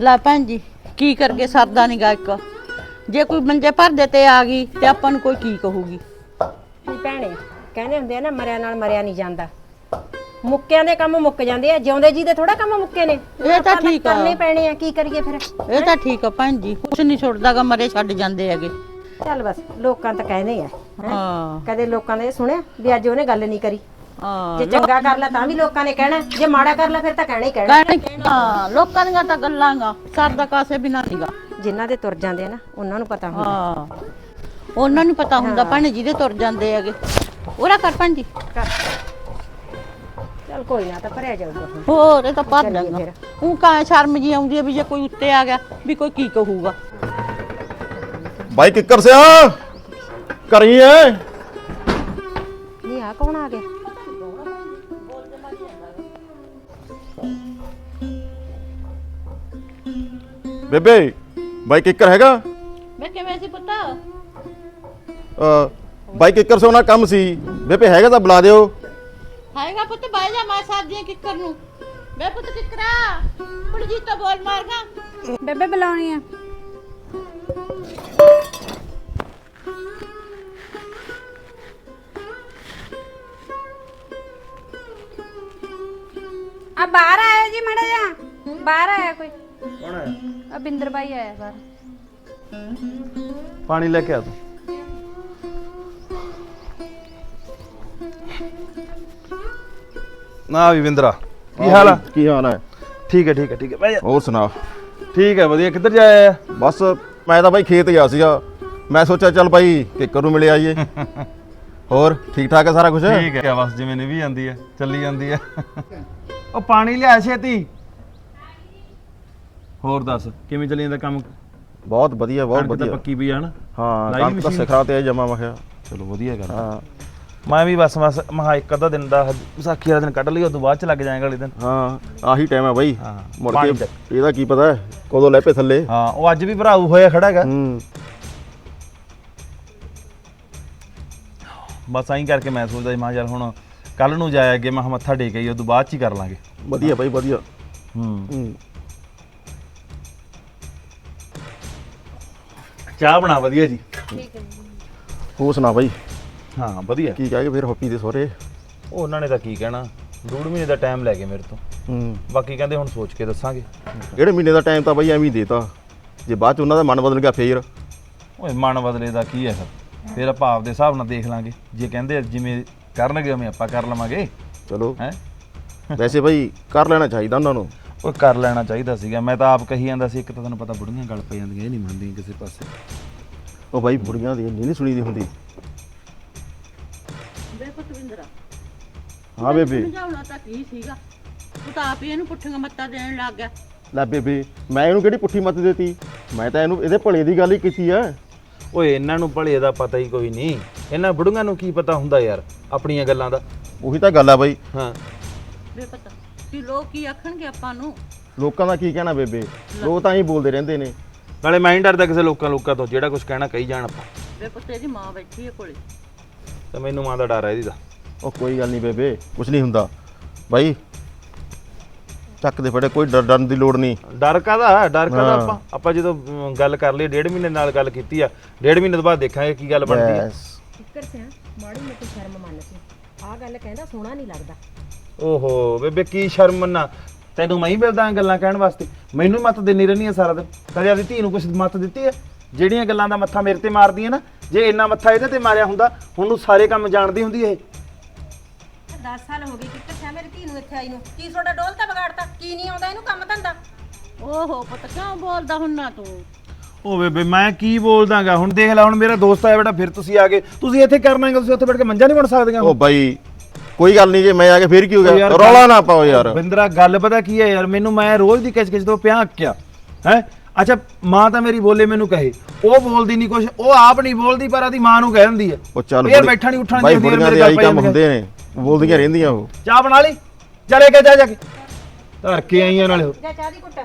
ਲੈ ਭੈਣ ਜੀ ਕੀ ਕਰਗੇ ਸਰਦਾ ਨਹੀਂ ਗਾ ਇੱਕ। ਜੇ ਕੋਈ ਮੰਜੇ ਭਰਦੇ ਤੇ ਆ ਗਈ ਤੇ ਆਪਾਂ ਨੂੰ ਕੋਈ ਕੀ ਕਹੂਗੀ? ਵੀ ਭੈਣੇ ਕਹਿੰਦੇ ਹੁੰਦੇ ਆ ਨਾ ਮਰਿਆ ਨਾਲ ਮਰਿਆ ਨਹੀਂ ਜਾਂਦਾ। ਮੁੱਕਿਆਂ ਦੇ ਕੰਮ ਮੁੱਕ ਜਾਂਦੇ ਆ ਜਿਉਂਦੇ ਜੀ ਦੇ ਥੋੜਾ ਕੰਮ ਮੁੱਕੇ ਨੇ। ਤਾਂ ਆਪਾਂ ਠੀਕ ਆ। ਕਰਨੇ ਪੈਣੇ ਆ ਕੀ ਕਰੀਏ ਫਿਰ? ਇਹ ਤਾਂ ਠੀਕ ਆ ਭੈਣ ਜੀ ਕੁਛ ਨਹੀਂ ਛੁੱਟਦਾਗਾ ਮਰੇ ਛੱਡ ਜਾਂਦੇ ਹੈਗੇ। ਚੱਲ ਬਸ ਲੋਕਾਂ ਤਾਂ ਕਹਿੰਦੇ ਆ ਹੈਂ। ਹਾਂ। ਕਦੇ ਲੋਕਾਂ ਇਹ ਸੁਣਿਆ ਵੀ ਅੱਜ ਉਹਨੇ ਗੱਲ ਨਹੀਂ ਕਰੀ। ਜੇ ਚੰਗਾ ਕਰ ਲੈ ਤਾਂ ਵੀ ਲੋਕਾਂ ਨੇ ਕਹਿਣਾ ਜੇ ਮਾੜਾ ਕਰ ਲੈ ਫਿਰ ਤਾਂ ਕਹਿਣਾ ਹੀ ਕਹਿਣਾ। ਹਾਂ ਲੋਕਾਂ ਦੀਆਂ ਤਾਂ ਗੱਲਾਂ ਗਾ ਸਰਦਾ ਕਾਸੇ ਬਿਨਾ ਨਹੀਂਗਾ ਜਿਨ੍ਹਾਂ ਦੇ ਤੁਰ ਜਾਂਦੇ ਆ ਨਾ ਉਹਨਾਂ ਨੂੰ ਪਤਾ ਹੁੰਦਾ। ਹਾਂ ਉਹਨਾਂ ਨੂੰ ਪਤਾ ਹੁੰਦਾ ਭੈਣ ਜਿਹਦੇ ਤੁਰ ਜਾਂਦੇ ਹੈਗੇ। ਉਹਦਾ ਕਰ ਭੈਣ ਜੀ। ਕਰ। ਚੱਲ ਕੋਈ ਨਾ ਤਾਂ ਭਰਿਆ ਜਾਊਗਾ ਹੋਰ ਇਹ ਤਾਂ ਭਰ ਫਿਰ। ਉਹ ਕਾਂ ਸ਼ਰਮ ਜੀ ਆਉਂਦੀ ਹੈ ਵੀ ਜੇ ਕੋਈ ਉੱਤੇ ਆ ਗਿਆ ਵੀ ਕੋਈ ਕੀ ਕਹੂਗਾ। ਬਾਈ ਕਿੱਕਰ ਸਿਆ ਕਰੀ ਐ? ਨਹੀਂ ਆ ਕੌਣ ਆ ਗਿਆ? ਬੇਬੇ ਬਾਈ ਕਿੱਕਰ ਹੈਗਾ? ਮੈਂ ਕਿਵੇਂ ਸੀ ਪੁੱਤ? ਅ, ਬਾਈ ਕਿੱਕਰ ਸੇ ਉਹਨਾਂ ਕੰਮ ਸੀ। ਬੇਬੇ ਹੈਗਾ ਤਾਂ ਬੁਲਾ ਦਿਓ। ਹਾਏਗਾ ਪੁੱਤ ਬਾਈ ਜਾ ਮੈਂ ਸਾਦੀਆਂ ਕਿੱਕਰ ਨੂੰ। ਮੈਂ ਪੁੱਤ ਕਿੱਕਰਾ। ਬਲਜੀਤ ਤਾਂ ਬੋਲ ਮਾਰਗਾ। ਬੇਬੇ ਬੁਲਾਉਣੀ ਆ। ਆ ਬਾਹਰ ਆਇਆ ਜੀ ਮੜਾ ਜਾ ਬਾਹਰ ਆਇਆ ਕੋਈ? ਕੌਣ ਹੈ ਆ ਬਿੰਦਰ ਬਾਈ ਆਇਆ ਬਾਹਰ। ਪਾਣੀ ਲੈ ਕੇ ਆ ਤੂੰ। ਨਾ ਵਿਵਿੰਦਰਾ ਕੀ ਹਾਲ ਆ? ਕੀ ਹਾਲ ਹੈ ਠੀਕ ਹੈ ਠੀਕ ਹੈ ਠੀਕ ਹੈ ਬਹਿ ਜਾ। ਹੋਰ ਸੁਣਾ। ਠੀਕ ਹੈ ਵਧੀਆ। ਕਿੱਧਰ ਜਾਇਆ ਆ ਬਸ ਮੈਂ ਤਾਂ ਬਾਈ ਖੇਤ ਗਿਆ ਸੀਗਾ। ਮੈਂ ਸੋਚਿਆ ਚੱਲ ਬਾਈ ਕਿੱਕਰ ਨੂੰ ਮਿਲੇ ਆਈਏ। ਹੋਰ ਠੀਕ ਠਾਕ ਹੈ ਸਾਰਾ ਕੁਝ ਠੀਕ ਹੈ। ਬਸ ਜਿਵੇਂ ਨਿਭੀ ਜਾਂਦੀ ਹੈ ਚੱਲੀ ਜਾਂਦੀ ਹੈ। ਉਹ ਪਾਣੀ ਲਿਆ ਛੇਤੀ। ਹੋਰ ਦੱਸ ਕਿਵੇਂ ਚੱਲੀ ਜਾਂਦਾ ਕੰਮ? ਬਹੁਤ ਵਧੀਆ ਬਹੁਤ ਕਣਕ ਤਾਂ ਵਧੀਆ। ਪੱਕੀ ਪਈ ਆ ਹਾਂ ਲਾਈ ਕੰਮ ਤਾਂ ਮਸ਼ੀਨ? ਸਿਖਰਾ ਤੇ ਜਮਾ ਮੈਂ ਕਿਹਾ। ਚਲੋ ਵਧੀਆ ਗੱਲ ਹਾਂ। ਮੈਂ ਵੀ ਬਸ ਬਸ ਮਹਾ ਇੱਕ ਅੱਧਾ ਦਿਨ ਦਾ ਵਿਸਾਖੀ ਵਾਲਾ ਦਿਨ ਕੱਢ ਲਈ ਉਦੋਂ ਬਾਅਦ ਚ ਲੱਗ ਜਾਏਗਾ ਅਗਲੇ ਦਿਨ। ਹਾਂ ਆਹੀ ਟਾਈਮ ਹੈ ਬਾਈ। ਹਾਂ, ਮੁੜ ਪਾਣੀ ਕੇ ਇਹਦਾ ਕੀ ਪਤਾ ਹੈ, ਕਦੋਂ ਲੈ ਪੇ ਥੱਲੇ। ਹਾਂ ਉਹ ਅੱਜ ਵੀ ਭਰਾਊ ਹੋਇਆ ਖੜਾ ਹੈਗਾ। ਹੂੰ। ਬਸ ਐਂ ਕਰਕੇ ਮੈਂ ਸੋਚਦਾ ਸੀ ਮੈਂ ਕਿਹਾ ਚੱਲ ਹੁਣ ਕੱਲ ਨੂੰ ਜਾਇਆ ਅੱਗੇ ਮੈਂ ਕਿਹਾ ਮੱਥਾ ਟੇਕ ਆਈ ਉਦੋਂ ਬਾਅਦ ਚ ਹੀ ਕਰ ਲਾਂਗੇ। ਵਧੀਆ ਬਾਈ ਵਧੀਆ। ਹੂੰ। ਹੂੰ। ਚਾਹ ਬਣਾ ਵਧੀਆ ਜੀ। ਹੋਰ ਸੁਣਾ ਬਾਈ। ਹਾਂ ਵਧੀਆ। ਕੀ ਕਹੇ ਫਿਰ ਹੋਪੀ ਦੇ ਸੋਰੇ ਉਹ ਉਹਨਾਂ ਨੇ ਤਾਂ ਕੀ ਕਹਿਣਾ ਡੂਢ ਮਹੀਨੇ ਦਾ ਟਾਈਮ ਲੈ ਗਏ ਮੇਰੇ ਤੋਂ। ਹੂੰ। ਬਾਕੀ ਕਹਿੰਦੇ ਹੁਣ ਸੋਚ ਕੇ ਦੱਸਾਂਗੇ। ਡੇਢ ਮਹੀਨੇ ਦਾ ਟਾਈਮ ਤਾਂ ਬਾਈ ਐਵੇਂ ਹੀ ਦੇਤਾ। ਜੇ ਬਾਅਦ ਚ ਉਹਨਾਂ ਦਾ ਮਨ ਬਦਲ ਗਿਆ ਫੇਰ। ਓਏ ਮਨ ਬਦਲੇ ਦਾ ਕੀ ਹੈ ਫਿਰ? ਫਿਰ ਆਪਾਂ ਆਪਦੇ ਹਿਸਾਬ ਨਾਲ ਦੇਖ ਲਾਂਗੇ। ਜੇ ਕਹਿੰਦੇ ਜਿਵੇਂ ਕਰਨਗੇ ਉਵੇਂ ਆਪਾਂ ਕਰ ਲਵਾਂਗੇ। ਚਲੋ। ਹੈ? ਵੈਸੇ ਬਾਈ ਕਰ ਲੈਣਾ ਚਾਹੀਦਾ ਉਹਨਾਂ ਨੂੰ। ਉਹ ਕਰ ਲੈਣਾ ਚਾਹੀਦਾ ਸੀਗਾ। ਮੈਂ ਤਾਂ ਆਪ ਕਹੀ ਜਾਂਦਾ ਸੀ ਇੱਕ ਤਾਂ ਤੁਹਾਨੂੰ ਪਤਾ ਬੁੜੀਆਂ ਗੱਲ ਪੈ ਜਾਂਦੀਆਂ ਇਹ ਨਹੀਂ ਮੰਨਦੀਆਂ ਕਿਸੇ ਪਾਸੇ। ਉਹ ਬਾਈ ਬੁੜੀਆਂ ਦੀ ਨਹੀਂ ਸੁਣੀ ਦੀ ਹੁੰਦੀ। ਵਿੰਦਰਾ ਹਾਂ ਬੇਬੇ। ਸਮਝਾਉਣਾ ਤਾਂ ਕੀ ਸੀਗਾ? ਤੂੰ ਤਾਂ ਆਪ ਹੀ ਇਹਨੂੰ ਪੁੱਠੀਆਂ ਮੱਤਾਂ ਦੇਣ ਲੱਗ ਗਿਆ। ਲੈ ਬੇਬੇ ਮੈਂ ਇਹਨੂੰ ਕਿਹੜੀ ਪੁੱਠੀ ਮੱਤ ਦਿੱਤੀ? ਮੈਂ ਤਾਂ ਇਹਨੂੰ ਇਹਦੇ ਭਲੇ ਦੀ ਗੱਲ ਹੀ ਕੀਤੀ ਆ। ਓਏ ਇਹਨਾਂ ਨੂੰ ਭਲੇ ਦਾ ਪਤਾ ਹੀ ਕੋਈ ਨਹੀਂ। ਇਹਨਾਂ ਬੁੜੀਆਂ ਨੂੰ ਕੀ ਪਤਾ ਹੁੰਦਾ ਯਾਰ ਆਪਣੀਆਂ ਗੱਲਾਂ ਦਾ। ਉਹੀ ਤਾਂ ਗੱਲ ਆ ਬਾਈ। ਹਾਂ। ਬੇ ਕਿ ਲੋਕ ਕੀ ਆਖਣਗੇ ਆਪਾਂ ਨੂੰ? ਲੋਕਾਂ ਦਾ ਕੀ ਕਹਿਣਾ ਬੇਬੇ? ਲੋਕ ਤਾਂ ਹੀ ਬੋਲਦੇ ਰਹਿੰਦੇ ਨੇ। ਨਾਲੇ ਮੈਂ ਡਰਦਾ ਕਿਸੇ ਲੋਕਾਂ ਲੋਕਾਂ ਤੋਂ ਜਿਹੜਾ ਕੁਝ ਕਹਿਣਾ ਕਹੀ ਜਾਣ ਆਪਾਂ। ਬੇ ਪੁੱਤ ਇਹਦੀ ਮਾਂ ਬੈਠੀ ਹੈ ਕੋਲੇ। ਤੇ ਮੈਨੂੰ ਮਾਂ ਦਾ ਡਰ ਹੈ ਇਹਦੀ ਦਾ। ਉਹ ਕੋਈ ਗੱਲ ਨਹੀਂ ਬੇਬੇ ਕੁਝ ਨਹੀਂ ਹੁੰਦਾ। ਬਾਈ ਚੱਕ ਦੇ ਫੜੇ ਕੋਈ ਡਰ ਡਰਨ ਦੀ ਲੋੜ ਨਹੀਂ। ਡਰ ਕਾਦਾ ਡਰ ਕਾਦਾ ਹਾਂ। ਆਪਾਂ? ਆਪਾਂ ਜਦੋਂ ਅਮ, ਗੱਲ ਕਰ ਲਈ ਡੇਢ ਮਹੀਨੇ ਨਾਲ ਗੱਲ ਕੀਤੀ ਆ। ਡੇਢ ਮਹੀਨੇ ਤੋਂ ਬਾਅਦ ਦੇਖਾਂਗੇ ਕੀ ਗੱਲ ਬਣਦੀ ਆ। ਬਸ ਕਿੱਕਰ ਸਿਆ ਮਾੜੀ ਮੋਟੀ ਸ਼ਰਮ ਮੰਨ ਸੀ ਆਹ ਗੱਲ ਕਹਿੰਦਾ ਸੋਹਣਾ ਨਹੀਂ ਲੱਗਦਾ। ਓਹੋ ਬੇਬੇ ਕੀ ਸ਼ਰਮ ਮੰਨਾ ਤੈਨੂੰ ਮੈਂ ਹੀ ਮਿਲਦਾ ਆਂ ਗੱਲਾਂ ਕਹਿਣ ਵਾਸਤੇ। ਮੈਨੂੰ ਹੀ ਮੱਤ ਦੇਣੀ ਰਹਿਣੀ ਆ ਸਾਰਾ ਦਿਨ। ਕਦੇ ਆਪਦੀ ਧੀ ਨੂੰ ਕੁਛ ਮੱਤ ਦਿੱਤੀ ਆ ਜਿਹੜੀਆਂ ਗੱਲਾਂ ਦਾ ਮੱਥਾ ਮੇਰੇ ਤੇ ਮਾਰਦੀਆਂ ਨਾ ਜੇ ਇੰਨਾ ਮੱਥਾ ਇਹਦੇ ਤੇ ਮਾਰਿਆ ਹੁੰਦਾ ਹੁਣ ਨੂੰ ਸਾਰੇ ਕੰਮ ਜਾਣਦੀ ਹੁੰਦੀ ਇਹ। 10 ਸਾਲ ਹੋ ਗਏ ਕਿੱਕਰ ਸਿਆ ਮੇਰੀ ਧੀ ਨੂੰ ਇੱਥੇ ਆਈ ਨੂੰ। ਕੀ ਤੁਹਾਡਾ ਡੋਲ ਤਾਂ ਵਿਗਾੜਤਾ? ਕੀ ਨਹੀਂ ਆਉਂਦਾ ਇਹਨੂੰ ਕੰਮ ਧੰਦਾ? ਓਹੋ ਪੁੱਤ ਕਿਉਂ ਬੋਲਦਾ ਹੁੰਨਾ ਤੂੰ? ਓ ਬੇਬੇ ਮੈਂ ਕੀ ਬੋਲਦਾਗਾ? ਹੁਣ ਦੇਖ ਲੈ ਹੁਣ ਮੇਰਾ ਦੋਸਤ ਆਇਆ ਬੇਟਾ ਫਿਰ ਤੁਸੀਂ ਆ ਗਏ। ਤੁਸੀਂ ਇੱਥੇ ਕਰਨਾ ਤੁਸੀਂ ਉੱਥੇ ਬੈਠ ਕੇ ਮੰਜਾ ਨਹੀਂ ਬਣ ਸਕਦੀਆਂ। ਉਹ ਬਾਈ ਕੋਈ ਗੱਲ ਨਹੀਂ ਜੇ ਮੈਂ ਆ ਕੇ ਫੇਰ ਕੀ ਹੋ ਗਿਆ? ਯਾਰ ਰੌਲਾ ਨਾ ਪਾਓ ਯਾਰ। ਬਿੰਦਰਾ ਗੱਲ ਪਤਾ ਕੀ ਹੈ ਯਾਰ ਮੈਨੂੰ ਮੈਂ ਰੋਜ਼ ਦੀ ਕਿਚ ਕਿਚ ਤੋਂ ਪਿਆ ਅੱਕਿਆ ਹੈ? ਅੱਛਾ ਮਾਂ ਤਾਂ ਮੇਰੀ ਬੋਲੇ ਮੈਨੂੰ ਕਹੇ ਉਹ ਬੋਲਦੀ ਨਹੀਂ ਕੁਛ ਉਹ ਆਪ ਨਹੀਂ ਬੋਲਦੀ ਪਰ ਆਦੀ ਮਾਂ ਨੂੰ ਕਹਿ ਦਿੰਦੀ ਹੈ। ਉਹ ਚੱਲ ਯਾਰ ਬੈਠਾ ਨਹੀਂ ਉੱਠਣਾ ਨਹੀਂ ਦੇ ਆਈ ਕੰਮ ਹੁੰਦੇ ਨੇ ਬੋਲਦੀਆਂ ਰਹਿੰਦੀਆਂ ਉਹ। ਚਾਹ ਬਣਾ ਲਈ ਚਲੇ ਕੇ ਜਾ ਜਾ ਕੇ। ਧਰ ਕੇ ਆਈਆਂ ਨਾਲੇ ਉਹ। ਜਾ ਚਾਹ ਦੀ ਘੁੱਟ।